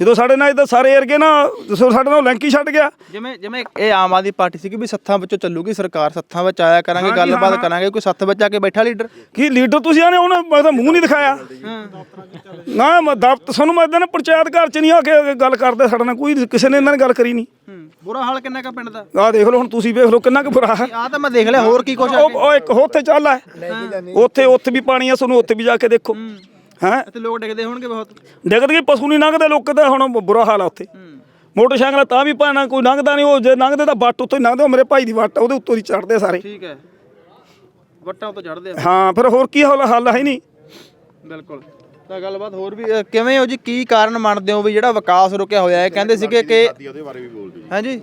ਜਦੋਂ ਸਾਡੇ ਨਾਲ ਇਦਾਂ ਸਾਰੇ ਏਰਗੇ ਨਾ ਦੱਸੋ ਸਾਡੇ ਨਾਲ ਲਿੰਕ ਹੀ ਛੱਡ ਗਿਆ। ਜਿਵੇਂ ਜਿਵੇਂ ਇਹ ਆਮ ਆਦਮੀ ਪਾਰਟੀ ਸੀ ਕਿ ਵੀ ਸੱਥਾਂ ਵਿੱਚੋਂ ਚੱਲੂਗੀ ਸਰਕਾਰ ਸੱਥਾਂ ਵਿੱਚ ਆਇਆ ਕਰਾਂਗੇ ਗੱਲਬਾਤ। ਕਰਾਂਗੇ ਕੋਈ ਸੱਥ ਵਿੱਚ ਆ ਕੇ ਬੈਠਾ ਲੀਡਰ? ਕੀ ਲੀਡਰ ਤੁਸੀਂ ਆਨੇ ਉਹਨੇ ਮੈਂ ਤਾਂ ਮੂੰਹ ਨਹੀਂ ਦਿਖਾਇਆ। ਨਾ ਮੈਂ ਦਫ਼ਤਰ ਸਾਨੂੰ ਮੈਂ ਨਾ ਪੰਚਾਇਤ ਘਰ ਚ ਨਹੀਂ ਆ ਕੇ ਗੱਲ ਕਰਦੇ ਸਾਡੇ ਨਾਲ ਕੋਈ ਕਿਸੇ ਨੇ ਇਹਨਾਂ ਨੇ ਗੱਲ ਕਰੀ ਨਹੀਂ। ਬੁਰਾ ਹਾਲ ਕਿੰਨਾ ਕਾ ਪਿੰਡ ਦਾ? ਆਹ ਦੇਖ ਲਓ ਹੁਣ ਤੁਸੀਂ ਵੇਖ ਲਓ ਕਿੰਨਾ ਕੁ ਬੁਰਾ ਹੈ ਆ ਤਾਂ ਮੈਂ ਦੇਖ ਲਿਆ ਹੋਰ ਕੀ ਕੁਛ ਆ ਉਹ ਉਹ ਇੱਕ ਉੱਥੇ ਚੱਲ ਹੈ ਉੱਥੇ ਉੱਥੇ ਵੀ ਪਾਣੀ ਆ ਤੁਹਾਨੂੰ ਉੱਥੇ ਵੀ ਜਾ ਕੇ ਦੇਖੋ। ਹੈ? ਤੇ ਲੋਕ ਡਿੱਗਦੇ ਹੋਣਗੇ ਬਹੁਤ। ਡਿੱਗਦ ਕੇ ਪਸ਼ੂ ਨਹੀਂ ਲੰਘਦੇ ਲੋਕ ਦਾ ਹੁਣ ਬੁਰਾ ਹਾਲ ਆ ਉੱਥੇ। ਮੋਟਰਸਾਈਕਲ ਤਾਂ ਵੀ ਪਾਣਾ ਕੋਈ ਲੰਘਦਾ ਨਹੀਂ ਉਹ ਜੇ ਲੰਘਦੇ ਤਾਂ ਵੱਟ ਉੱਤੋਂ ਹੀ ਲੰਘਦੇ ਮੇਰੇ ਭਾਈ ਦੀ ਵੱਟ ਆ, ਉਹਦੇ ਉੱਤੋਂ ਦੀ ਚੜਦੇ ਸਾਰੇ। ਠੀਕ ਹੈ। ਵੱਟਾਂ ਤੋਂ ਚੜਦੇ ਆ। ਹਾਂ ਫਿਰ ਹੋਰ ਕੀ ਹੱਲ ਹੱਲ ਹੈ ਨਹੀਂ। ਬਿਲਕੁਲ। ਤਾਂ ਗੱਲਬਾਤ ਹੋਰ ਵੀ ਅ, ਕਿਵੇਂ ਹੋ ਜੀ ਕੀ ਕਾਰਨ ਮੰਨਦੇ ਹੋ ਵੀ ਜਿਹੜਾ ਵਿਕਾਸ ਰੁਕਿਆ ਹੋਇਆ ਹੈ? ਕਹਿੰਦੇ ਸੀਗੇ ਕਿ ਉਹਦੇ ਬਾਰੇ ਵੀ ਬੋਲਦੀ ਹਾਂਜੀ।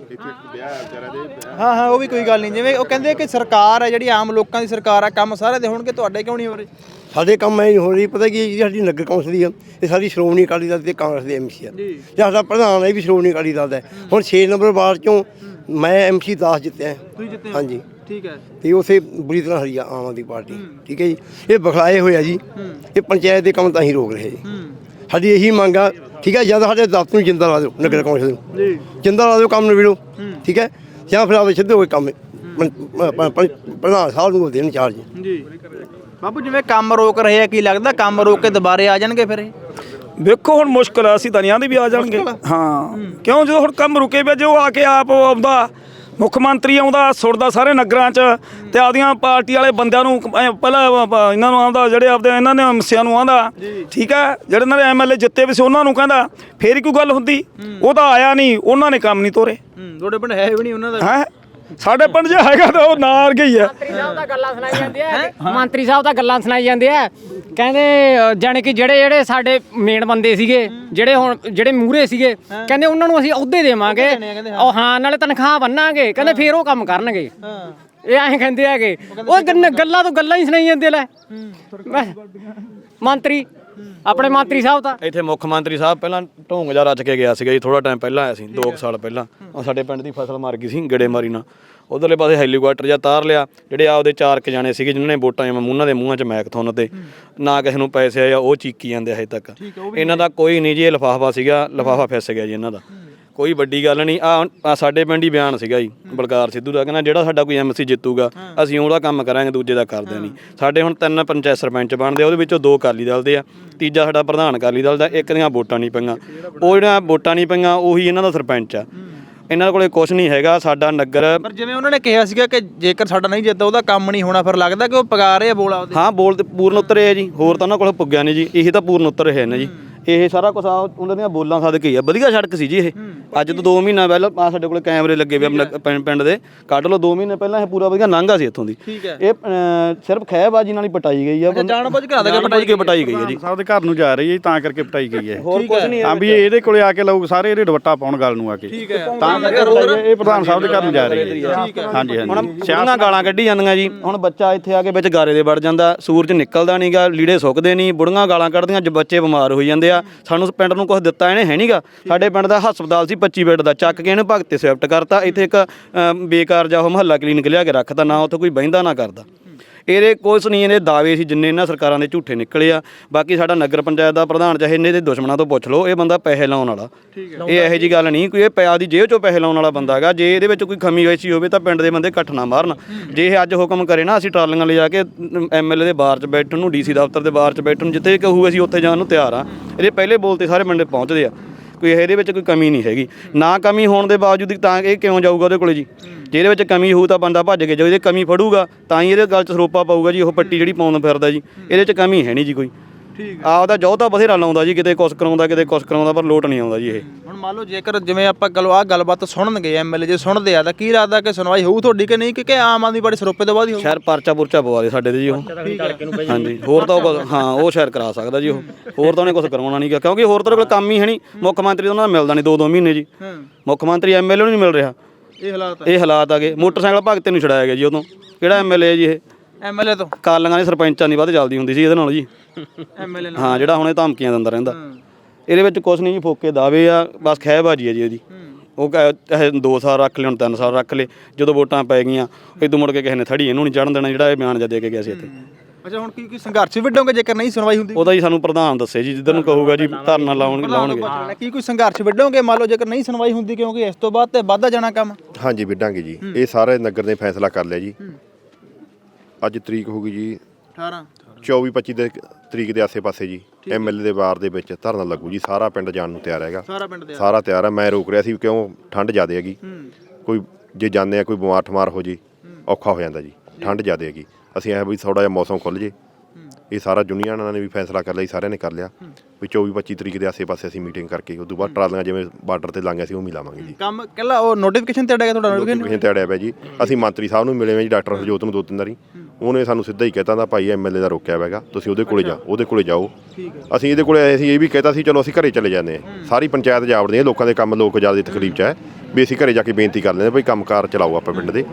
ਹੈ ਹਾਂ ਹਾਂ ਉਹ ਵੀ ਕੋਈ ਗੱਲ ਨਹੀਂ। ਜਿਵੇਂ ਉਹ ਕਹਿੰਦੇ ਕਿ ਸਰਕਾਰ ਹੈ ਜਿਹੜੀ ਆਮ ਲੋਕਾਂ ਦੀ ਸਰਕਾਰ ਹੈ ਕੰਮ ਸਾਰੇ ਦੇ ਹੋਣਗੇ ਤੁਹਾਡੇ ਕਿਉਂ ਨਹੀਂ ਹੋ ਰਹੇ? ਸਾਡੇ ਕੰਮ ਐ ਹੋ ਰਹੀ ਪਤਾ ਕੀ ਹੈ, ਜਿਹੜੀ ਸਾਡੀ ਨਗਰ ਕੌਂਸਲ ਦੀ ਆ ਇਹ ਸਾਡੀ ਸ਼੍ਰੋਮਣੀ ਅਕਾਲੀ ਦਲ ਤੇ ਕਾਂਗਰਸ ਦੇ ਐਮਸੀ ਆ। ਜੀ। ਤੇ ਸਾਡਾ ਪ੍ਰਧਾਨ ਇਹ ਵੀ ਸ਼੍ਰੋਮਣੀ ਅਕਾਲੀ ਦਲ ਦਾ ਹੈ। ਹੁਣ 6 ਨੰਬਰ ਵਾਰਡ ਚੋਂ ਮੈਂ ਐਮਸੀ 10 ਜਿੱਤਿਆ ਤੁਸੀਂ ਜਿੱਤੇ ਹੋ? ਹਾਂਜੀ। ਠੀਕ ਹੈ। ਤੇ ਉਥੇ ਬੁਰੀ ਤਰ੍ਹਾਂ ਹਰੀ ਆ ਆਮ ਆਦਮੀ ਪਾਰਟੀ। ਠੀਕ ਹੈ ਜੀ। ਇਹ ਬਖਲਾਏ ਹੋਏ ਆ ਜੀ। ਇਹ ਪੰਚਾਇਤ ਦੇ ਕੰਮ ਤਾਂ ਹੀ ਰੋਕ ਰਹੇ ਜੀ। ਸਾਡੀ ਇਹੀ ਮੰਗ ਆ। ਠੀਕ ਹੈ ਜਾਂ ਤਾਂ ਸਾਡੇ ਦਫ਼ਤਰ ਨੂੰ ਜਿੰਦਾ ਲਾ ਦਿਓ ਨਗਰ ਕੌਂਸਲ ਨੂੰ। ਜੀ। ਜਿੰਦਾ ਲਾ ਦਿਓ ਕੰਮ ਨਿਬੇੜੋ ਠੀਕ ਹੈ। ਜਾਂ ਫਿਰ ਆਪੇ ਸਿੱਧੇ ਹੋਏ ਕੰਮ। ਪੰ- ਪ- ਪ- ਪ੍ਰਧਾਨ ਸਾਹਿਬ ਨੂੰ ਦੇਣ ਚਾਰਜ। ਜੀ। ਬਾਬੂ ਜਿਵੇਂ ਕੰਮ ਰੋਕ ਰਹੇ ਆ ਕੀ ਲੱਗਦਾ? ਕੰਮ ਰੋਕ ਕੇ ਦੁਬਾਰੇ ਆ ਜਾਣਗੇ ਫਿਰ ਇਹ? ਵੇਖੋ ਹੁਣ ਮੁਸ਼ਕਲ ਆ ਅਸੀਂ ਤਾਂ ਨਹੀਂ ਆਂਦੇ ਵੀ ਆ ਜਾਣਗੇ। ਹਾਂ। ਕਿਉਂ? ਜਦੋਂ ਹੁਣ ਕੰਮ ਰੁਕੇ ਪਿਆ ਜੇ ਉਹ ਆ ਕੇ ਆਪ ਆਉਂਦਾ ਮੁੱਖ ਮੰਤਰੀ ਆਉਂਦਾ ਸੁਣਦਾ ਸਾਰੇ ਨਗਰਾਂ 'ਚ ਤੇ ਆਪਦੀਆਂ ਪਾਰਟੀ ਵਾਲੇ ਬੰਦਿਆਂ ਨੂੰ ਐਂ ਪਹਿਲਾਂ ਅਹ ਇਹਨਾਂ ਨੂੰ ਆਉਂਦਾ ਜਿਹੜੇ ਆਪਦੇ ਇਹਨਾਂ ਨੇ ਮਸਿਆਂ ਨੂੰ ਆਉਂਦਾ ਠੀਕ ਹੈ ਜਿਹੜੇ ਇਹਨਾਂ ਦੇ ਐਮਐਲਏ ਜਿੱਤੇ ਵੀ ਸੀ ਉਹਨਾਂ ਨੂੰ ਕਹਿੰਦਾ ਫੇਰ ਹੀ ਕੋਈ ਗੱਲ ਹੁੰਦੀ। ਉਹ ਤਾਂ ਆਇਆ ਨਹੀਂ ਉਹਨਾਂ ਨੇ ਕੰਮ ਨਹੀਂ ਤੋਰੇ। ਤੁਹਾਡੇ ਪਿੰਡ ਹੈ ਵੀ ਨਹੀਂ ਉਹਨਾਂ ਦਾ? ਹੈ? ਸਾਡੇ ਪਿੰਡ 'ਚ ਹੈਗਾ ਤਾਂ ਉਹ ਨਾਲ ਗਈ ਹੈ ਮੰਤਰੀ ਸਾਹਿਬ ਤਾਂ ਗੱਲਾਂ ਸੁਣਾਈ ਜਾਂਦੇ ਆ। ਮੰਤਰੀ ਸਾਹਿਬ ਤਾਂ ਗੱਲਾਂ ਸੁਣਾਈ ਜਾਂਦੇ ਆ। ਕਹਿੰਦੇ ਜਾਣੀ ਕਿ ਜਿਹੜੇ ਜਿਹੜੇ ਸਾਡੇ ਮੇਨ ਬੰਦੇ ਸੀਗੇ ਜਿਹੜੇ ਹੁਣ ਜਿਹੜੇ ਮੂਹਰੇ ਸੀਗੇ ਕਹਿੰਦੇ ਉਹਨਾਂ ਨੂੰ ਅਸੀਂ ਅਹੁਦੇ ਦੇਵਾਂਗੇ। ਉਹ ਹਾਂ ਨਾਲੇ ਤਨਖਾਹ ਬੰਨਾਂਗੇ। ਕਹਿੰਦੇ ਫੇਰ ਉਹ ਕੰਮ ਕਰਨਗੇ। ਇਹ ਐਂ ਕਹਿੰਦੇ ਹੈਗੇ। ਉਹ ਗੱਲਾਂ ਤੋਂ ਗੱਲਾਂ ਹੀ ਸੁਣਾਈ ਜਾਂਦੇ ਲੈ। ਮੰਤਰੀ ਆਪਣੇ ਮੰਤਰੀ ਸਾਹਿਬ ਤਾਂ। ਇੱਥੇ ਮੁੱਖ ਮੰਤਰੀ ਸਾਹਿਬ ਪਹਿਲਾਂ ਢੋਂਗ ਜਾ ਰਚ ਕੇ ਗਿਆ ਸੀਗਾ ਜੀ ਥੋੜਾ ਟਾਈਮ ਪਹਿਲਾਂ ਆਇਆ ਸੀ 2 ਸਾਲ ਪਹਿਲਾਂ। ਉਹ ਸਾਡੇ ਪਿੰਡ ਦੀ ਫਸਲ ਮਰ ਗਈ ਸੀ ਗੜੇ ਮਾਰੀ ਨਾਲ। ਉਧਰਲੇ ਪਾਸੇ ਹੈਲੀਕਾਪਟਰ ਜਾਂ ਤਾਰ ਲਿਆ ਜਿਹੜੇ ਆਪਦੇ ਚਾਰ ਕ ਜਾਣੇ ਸੀਗੇ ਜਿਨ੍ਹਾਂ ਨੇ ਵੋਟਾਂ ਜਿਵੇਂ ਮੂੰਹਾਂ ਦੇ ਮੂੰਹਾਂ 'ਚ ਮੈਕਥੋਨ ਤੇ ਨਾ ਕਿਸੇ ਨੂੰ ਪੈਸੇ ਆ ਉਹ ਚੀਕੀ ਜਾਂਦੇ ਹਜੇ ਤੱਕ। ਇਹਨਾਂ ਦਾ ਕੋਈ ਨਹੀਂ ਜੀ ਇਹ ਲਫਾਫਾ ਸੀਗਾ ਲਫਾਫਾ ਫਿਸ ਗਿਆ ਜੀ ਇਹਨਾਂ ਦਾ। ਕੋਈ ਵੱਡੀ ਗੱਲ ਨਹੀਂ। ਆ ਸਾਡੇ ਪਿੰਡ ਹੀ ਬਿਆਨ ਸੀਗਾ ਜੀ ਬਲਕਾਰ ਸਿੱਧੂ ਦਾ। ਕਹਿੰਦਾ ਜਿਹੜਾ ਸਾਡਾ ਕੋਈ ਐਮਸੀ ਜਿੱਤੂਗਾ ਅਸੀਂ ਉਹਦਾ ਕੰਮ ਕਰਾਂਗੇ ਦੂਜੇ ਦਾ ਕਰਦੇ ਨਹੀਂ। ਸਾਡੇ ਹੁਣ ਤਿੰਨ ਪੰਚਾਇਤ ਸਰਪੰਚ ਬਣਦੇ ਆ, ਉਹਦੇ ਵਿੱਚੋਂ ਦੋ ਅਕਾਲੀ ਦਲ ਦੇ ਆ। ਤੀਜਾ ਸਾਡਾ ਪ੍ਰਧਾਨ ਅਕਾਲੀ ਦਲ ਦਾ ਇੱਕ ਦੀਆਂ ਵੋਟਾਂ ਨਹੀਂ ਪਈਆਂ। ਉਹ ਜਿਹੜਾ ਵੋਟਾਂ ਨਹੀਂ ਪਈਆਂ ਉਹੀ ਇਹਨਾਂ ਦਾ ਸਰਪੰਚ ਆ। ਇਹਨਾਂ ਕੋਲੇ ਕੁਝ ਨਹੀਂ ਹੈਗਾ ਸਾਡਾ ਨਗਰ ਪਰ ਜਿਵੇਂ ਉਹਨਾਂ ਨੇ ਕਿਹਾ ਸੀਗਾ ਕਿ ਜੇਕਰ ਸਾਡਾ ਨਹੀਂ ਜਿੱਤਦਾ ਉਹਦਾ ਕੰਮ ਨਹੀਂ ਹੋਣਾ ਫਿਰ ਲੱਗਦਾ ਕਿ ਉਹ ਪਗਾ ਰਹੇ ਆ ਬੋਲ ਹਾਂ ਬੋਲ ਪੂਰਨ ਉੱਤਰ ਹੈ ਜੀ। ਹੋਰ ਤਾਂ ਉਹਨਾਂ ਕੋਲ ਪੁੱਗਿਆ ਨਹੀਂ ਜੀ। ਇਹ ਤਾਂ ਪੂਰਨ ਉੱਤਰ ਹੈ ਨਾ ਜੀ। ਇਹ ਸਾਰਾ ਕੁਝ ਉਹਨਾਂ ਦੀਆਂ ਬੋਲਾਂ ਸਦਕੇ ਹੀ ਆ। ਵਧੀਆ ਸੜਕ ਸੀ ਜੀ ਇਹ। ਅੱਜ ਤੋਂ 2 ਮਹੀਨਾ ਪਹਿਲਾਂ ਆ ਸਾਡੇ ਕੋਲ ਕੈਮਰੇ ਲੱਗੇ ਵੇ ਆਪਣੇ ਪਿੰਡ- ਪਿੰਡ ਦੇ। ਕੱਢ ਲਓ 2 ਮਹੀਨੇ ਪਹਿਲਾਂ ਇਹ ਪੂਰਾ ਵਧੀਆ ਲੰਘਾ ਸੀ ਇੱਥੋਂ ਦੀ। ਠੀਕ ਹੈ। ਇਹ ਅਹ, ਸਿਰਫ ਖਹਿਬਾਜੀ ਨਾਲ ਹੀ ਪਟਾਈ ਗਈ ਆ। ਜਾਣਬੁੱਝ ਕੇ ਕੇ ਜਾਣਬੁੱਝ ਕੇ ਪਟਾਈ ਗਈ ਹੈ ਜੀ। ਸਾਹਿਬ ਦੇ ਘਰ ਨੂੰ ਜਾ ਰਹੀ ਹੈ ਜੀ, ਤਾਂ ਕਰਕੇ ਪਟਾਈ ਗਈ ਹੈ। ਹੋਰ ਕੁਝ ਨਹੀਂ ਹਾਂ ਵੀ ਇਹਦੇ ਕੋਲੇ ਆ ਕੇ ਲੋਕ ਸਾਰੇ ਇਹਦੇ ਦੁਪੱਟਾ ਪਾਉਣ ਗੱਲ ਨੂੰ ਆ ਕੇ। ਠੀਕ ਹੈ। ਤਾਂ ਕਰਕੇ ਪਟਾਈ ਹੈ, ਇਹ ਪ੍ਰਧਾਨ ਸਾਹਿਬ ਦੇ ਘਰ ਨੂੰ ਜਾ ਰਹੀ ਹੈ। ਠੀਕ ਹੈ। ਹਾਂਜੀ ਹੁਣ ਹਾਂਜੀ ਬੁੜੀਆਂ ਗਾਲਾਂ ਕੱਢੀ ਜਾਂਦੀਆਂ ਜੀ। ਹੁਣ ਬੱਚਾ ਇੱਥੇ ਆ ਕੇ ਵਿੱਚ ਗਾਰੇ ਦੇ ਵੜ ਜਾਂਦਾ। ਸੂਰਜ ਨਿਕਲਦਾ ਨਹੀਂਗਾ ਲੀੜੇ ਸੁੱਕਦੇ ਨਹੀਂ ਬੁੜੀਆਂ ਗਾਲਾਂ ਕੱਢਦੀਆਂ ਜ ਬੱਚੇ ਬਿਮਾਰ ਹੋਈ ਜਾਂਦੇ ਆ। ਸਾਨੂੰ ਪਿੰਡ ਨੂੰ ਕੁਝ ਦਿੱਤਾ ਇਹਨੇ ਹੈ ਨਹੀਂਗਾ ਸਾਡੇ ਪਿੰਡ ਦਾ ਹਸਪਤਾਲ ਸੀ 25 ਬੈੱਡ ਦਾ ਚੱਕ ਕੇ ਇਹਨੇ ਭਗਤੇ ਤੇ ਸ਼ਿਫਟ ਕਰਤਾ ਇੱਥੇ ਇੱਕ ਅਮ, ਬੇਕਾਰ ਜਿਹਾ ਉਹ ਮਹੱਲਾ ਕਲੀਨਿਕ ਲਿਆ ਕੇ ਰੱਖਤਾ ਨਾ ਉੱਥੇ ਕੋਈ ਬਹਿੰਦਾ ਨਾ ਕਰਦਾ। ਇਹਦੇ ਕੁਛ ਨਹੀਂ ਇਹਦੇ ਦਾਅਵੇ ਸੀ ਜਿੰਨੇ ਇਹਨਾਂ ਸਰਕਾਰਾਂ ਦੇ ਝੂਠੇ ਨਿਕਲੇ ਆ। ਬਾਕੀ ਸਾਡਾ ਨਗਰ ਪੰਚਾਇਤ ਦਾ ਪ੍ਰਧਾਨ ਚਾਹੇ ਇਹਨੇ ਦੇ ਦੁਸ਼ਮਣਾਂ ਤੋਂ ਪੁੱਛ ਲਓ ਇਹ ਬੰਦਾ ਪੈਸੇ ਲਾਉਣ ਵਾਲਾ। ਇਹ ਇਹੋ ਜੀ ਗੱਲ ਨਹੀਂ ਕੋਈ ਇਹ ਪਿਆ ਦੀ ਜੇਬ ਚੋਂ ਪੈਸੇ ਲਾਉਣ ਵਾਲਾ ਬੰਦਾ ਹੈਗਾ। ਜੇ ਇਹਦੇ ਵਿੱਚ ਕੋਈ ਖਮੀ ਹੋਈ ਸੀ ਹੋਵੇ ਤਾਂ ਪਿੰਡ ਦੇ ਬੰਦੇ ਇਕੱਠ ਨਾ ਮਾਰਨ। ਜੇ ਇਹ ਅੱਜ ਹੁਕਮ ਕਰੇ ਨਾ ਅਸੀਂ ਟਰਾਲੀਆਂ ਲੈ ਜਾ ਕੇ ਐਮਐਲਏ ਦੇ ਬਾਹਰ 'ਚ ਬੈਠਣ ਨੂੰ ਡੀਸੀ ਦਫ਼ਤਰ ਦੇ ਬਾਹਰ 'ਚ ਬੈਠਣ ਨੂੰ ਜਿੱਥੇ ਕਹੂ ਅਸੀਂ ਉੱਥੇ ਜਾਣ ਨੂੰ ਤਿਆਰ ਆ। ਇਹਦੇ ਪਹਿਲੇ ਬੋਲ ਤੇ ਸਾਰੇ ਬੰਦੇ ਪਹੁੰਚਦੇ ਆ। ਕੋਈ ਇਹਦੇ ਵਿੱਚ ਕੋਈ ਕਮੀ ਨਹੀਂ ਹੈਗੀ। ਨਾ ਕਮੀ ਹੋਣ ਦੇ ਬਾਵਜੂਦ ਤਾਂ ਇਹ ਕਿਉਂ ਜਾਊਗਾ ਉਹਦੇ ਕੋਲੇ ਜੀ? ਜੇ ਇਹਦੇ ਵਿੱਚ ਕਮੀ ਹੋਊ ਤਾਂ ਬੰਦਾ ਭੱਜ ਕੇ ਜਾਊ ਇਹਦੇ ਕਮੀ ਫੜੂਗਾ ਤਾਂ ਹੀ ਇਹਦੇ ਗੱਲ 'ਚ ਸਰੋਪਾ ਪਾਊਗਾ ਜੀ, ਉਹ ਪੱਟੀ ਜਿਹੜੀ ਪਾਉਂਦਾ ਫਿਰਦਾ ਜੀ। ਇਹਦੇ 'ਚ ਕਮੀ ਹੈ ਨਹੀਂ ਜੀ ਕੋਈ। ਠੀਕ ਆਪਦਾ ਜੋ ਤਾਂ ਬਥੇਰਾ ਲਾਉਂਦਾ ਜੀ ਕਿਤੇ ਕੁਛ ਕਰਾਉਂਦਾ ਕਿਤੇ ਕੁਛ ਕਰਾਉਂਦਾ ਪਰ ਲੋਟ ਨਹੀਂ ਆਉਂਦਾ ਜੀ ਇਹ। ਹੁਣ ਮੰਨ ਲਓ ਜੇਕਰ ਜਿਵੇਂ ਆਪਾਂ ਗੱਲ ਆ ਗੱਲਬਾਤ ਸੁਣਨਗੇ ਐਮਐਲਏ ਜੇ ਸੁਣਦੇ ਆ ਤਾਂ ਕੀ ਲੱਗਦਾ ਕਿ ਸੁਣਵਾਈ ਹੋਊ ਤੁਹਾਡੀ ਕਿ ਨਹੀਂ? ਕਿ ਆਮ ਆਦਮੀ ਪਾਰਟੀ ਸਰੋਪੇ ਤੋਂ ਬਾਅਦ ਹੀ ਹੋਊ? ਸ਼ਹਿਰ ਪਰਚਾ ਪੁਰਚਾ ਪਵਾ ਦੇ ਸਾਡੇ ਤੇ ਜੀ ਉਹ। ਹਾਂਜੀ ਹੋਰ ਤਾਂ ਉਹ ਕੁਛ- ਹਾਂ ਉਹ ਸ਼ਹਿਰ ਕਰਾ ਸਕਦਾ ਜੀ ਉਹ। ਹੋਰ ਤਾਂ ਉਹਨੇ ਕੁਝ ਕਰਾਉਣਾ ਨਹੀਂ ਗਾ ਕਿਉਂਕਿ ਹੋਰ ਤਾਂ ਉਹਦੇ ਕੋਲ ਕੰਮ ਹੀ ਹੈ ਨਹੀਂ ਮੁੱਖ ਮੰਤਰੀ ਉਹਨਾਂ ਨਾਲ ਮਿਲਦਾ ਨਹੀਂ ਦੋ ਦੋ ਮਹੀਨੇ ਜੀ। ਮੁੱਖ ਮੰਤਰੀ ਐਮਐਲਏ ਨੂੰ ਨਹੀਂ ਮਿਲ ਰਿਹਾ। ਇਹ ਹਾਲਾਤ ਇਹ ਹਾਲਾਤ ਆ ਗਏ। ਮੋਟਰਸਾਈਕਲ ਭਗਤੇ ਨੂੰ ਛਡਾਇਆ ਗਿਆ ਜੀ ਉਦੋਂ। ਕਿਹੜਾ ਐਮਐਲਏ ਜੀ ਇਹ? ਐਮਐਲਏ ਤੋਂ। ਕਾਲੀਆਂ ਦੇ ਸਰਪੰਚਾਂ ਦੀ ਵੱਧ ਚੱਲਦੀ ਹੁੰਦੀ ਸੀ ਇਹਦੇ ਨਾਲ ਜੀ। ਐਮਐਲਏ ਨਾਲ। ਹਾਂ ਜਿਹੜਾ ਹੁਣੇ ਧਮਕੀਆਂ ਦਿੰਦਾ ਰਹਿੰਦਾ। ਇਹਦੇ ਵਿੱਚ ਕੁਛ ਨਹੀਂ ਜੀ ਫੋਕੇ ਦਾਅਵੇ ਆ ਬਸ ਖਹਿਬਾਜੀ ਹੈ ਜੀ ਇਹਦੀ। ਉਹ ਕਹੇ ਚਾਹੇ 2 ਸਾਲ ਰੱਖ ਲਿਓ 3 ਸਾਲ ਰੱਖ ਲਏ ਜਦੋਂ ਵੋਟਾਂ ਪੈ ਗਈਆਂ ਇਦੋਂ ਮੁੜ ਕੇ ਕਿਸੇ ਨੇ ਥੜੀ ਇਹਨੂੰ ਨਹੀਂ ਚੜਨ ਦੇਣਾ ਜਿਹੜਾ ਇਹ ਬਿਆਨ ਜਾ ਦੇ ਕੇ ਗਿਆ ਸੀ ਇੱਥੇ। ਅੱਛਾ ਹੁਣ ਕੀ ਕੀ ਸੰਘਰਸ਼ ਵਿੱਢੋਗੇ ਜੇਕਰ ਨਹੀਂ ਸੁਣਵਾਈ ਹੁੰਦੀ? ਉਹਦਾ ਹੀ ਸਾਨੂੰ ਪ੍ਰਧਾਨ ਦੱਸੇ ਜੀ ਜਿੱਦਨ ਨੂੰ ਕਹੂਗਾ ਜੀ ਧਰਨਾ ਲਾਉਣਗੇ। ਲਾਉਣਗੇ ਕੀ ਕੋਈ ਸੰਘਰਸ਼ ਵਿੱਢੋਗੇ? ਮੰਨ ਲਓ ਜੇਕਰ ਨਹੀਂ ਸੁਣਵਾਈ ਹੁੰਦੀ ਕਿਉਂਕਿ ਇਸ ਤੋਂ ਬਾਅਦ ਤੇ ਵੱਧਦਾ ਜਾਣਾ ਕੰਮ। ਹਾਂਜੀ ਵਿੱਢਾਂਗੇ ਜੀ। ਇਹ ਸਾਰੇ ਨਗਰ ਨੇ ਫੈਸਲਾ ਕਰ ਲਿਆ ਜੀ। ਅੱਜ ਤਰੀਕ ਹੋ ਗਈ ਜੀ। 18 24 25 ਦੇ ਤਰੀਕ ਦੇ ਆਸੇ-ਪਾਸੇ ਜੀ ਐਮਐਲਏ ਦੇ ਵਾਰ ਦੇ ਵਿੱਚ ਧਰਨਾ ਲੱਗੂ ਜੀ ਸਾਰਾ ਪਿੰਡ ਜਾਣ ਨੂੰ ਤਿਆਰ ਹੈਗਾ। ਸਾਰਾ ਪਿੰਡ ਦੇ ਸਾਰਾ ਤਿਆਰ ਹੈ ਮੈਂ ਰੋਕ ਰਿਹਾ ਸੀ ਕਿਉਂ ਠੰਡ ਜ਼ਿਆਦੇ ਹੈਗੀ। ਕੋਈ ਜੇ ਜਾਂਦੇ ਆ ਕੋਈ ਬਿਮਾਰ ਠਮਾਰ ਹੋ ਜੀ ਔਖਾ ਹੋ ਜਾਂਦਾ ਜੀ ਠੰਡ ਜ਼ਿਆਦੇ ਹੈਗੀ। ਅਸੀਂ ਇਹ ਵੀ ਥੋੜਾ ਜਿਹਾ ਮੌਸਮ ਖੁੱਲ ਜੇ। ਇਹ ਸਾਰਾ ਦੁਨੀਆ ਨੇ ਵੀ ਫੈਸਲਾ ਕਰ ਲਿਆ ਸਾਰਿਆਂ ਨੇ ਕਰ ਲਿਆ। ਵੀ 24 25 ਤਰੀਕ ਦੇ ਆਸੇ-ਪਾਸੇ ਅਸੀਂ ਮੀਟਿੰਗ ਕਰਕੇ ਉਸ ਤੋਂ ਬਾਅਦ ਟਰਾਲੀਆਂ ਜਿਵੇਂ ਬਾਰਡਰ ਤੇ ਲਾਂਘਿਆ ਸੀ ਉਹ ਮਿਲਾਵਾਂਗੇ ਜੀ। ਕੰਮ ਕੱਲਾ ਉਹ ਨੋਟੀਫਿਕੇਸ਼ਨ ਤੇ ਅੜਿਆ ਤੁਹਾਡਾ ਨੋਟੀਫਿਕੇਸ਼ਨ ਨੋਟੀਫਿਕੇਸ਼ਨ ਤੇ ਅੜਿਆ ਪਿਆ ਜੀ। ਅਸੀਂ ਮੰਤਰੀ ਸਾਹਿਬ ਨੂੰ ਮਿਲੇ ਹਾਂ ਜੀ ਡਾਕਟਰ ਹਰਜੋਤ ਨੂੰ ਦੋ ਤਿੰਨ ਵਾਰੀ। ਉਹਨੇ ਸਾਨੂੰ ਸਿੱਧਾ ਹੀ ਕਹਿਤਾ ਦਾ ਭਾਈ ਐਮਐਲਏ ਦਾ ਰੋਕਿਆ ਹੋਇਆਗਾ ਤੁਸੀਂ ਉਹਦੇ ਕੋਲੇ ਜਾ ਉਹਦੇ ਕੋਲੇ ਜਾਓ। ਅਸੀਂ ਇਹਦੇ ਕੋਲੇ ਆਏ ਸੀ ਇਹ ਵੀ ਕਹਿਤਾ ਸੀ ਚਲੋ ਅਸੀਂ ਘਰੇ ਚਲੇ ਜਾਂਦੇ ਹਾਂ। ਸਾਰੀ ਪੰਚਾਇਤ ਜਾਵੜਦੀ ਹੈ ਲੋਕਾਂ ਦੇ ਕੰਮ ਲੋਕ ਜ਼ਿਆਦਾ ਤਕਲੀਫ 'ਚ ਹੈ। ਵੀ ਅਸੀਂ ਘਰੇ ਜਾ ਕੇ ਬੇਨਤੀ ਕਰ ਲੈਂਦੇ ਭਈ ਕੰਮਕਾਰ ਚਲਾਓ ਆਪਾਂ ਪਿੰਡ ਦੇ।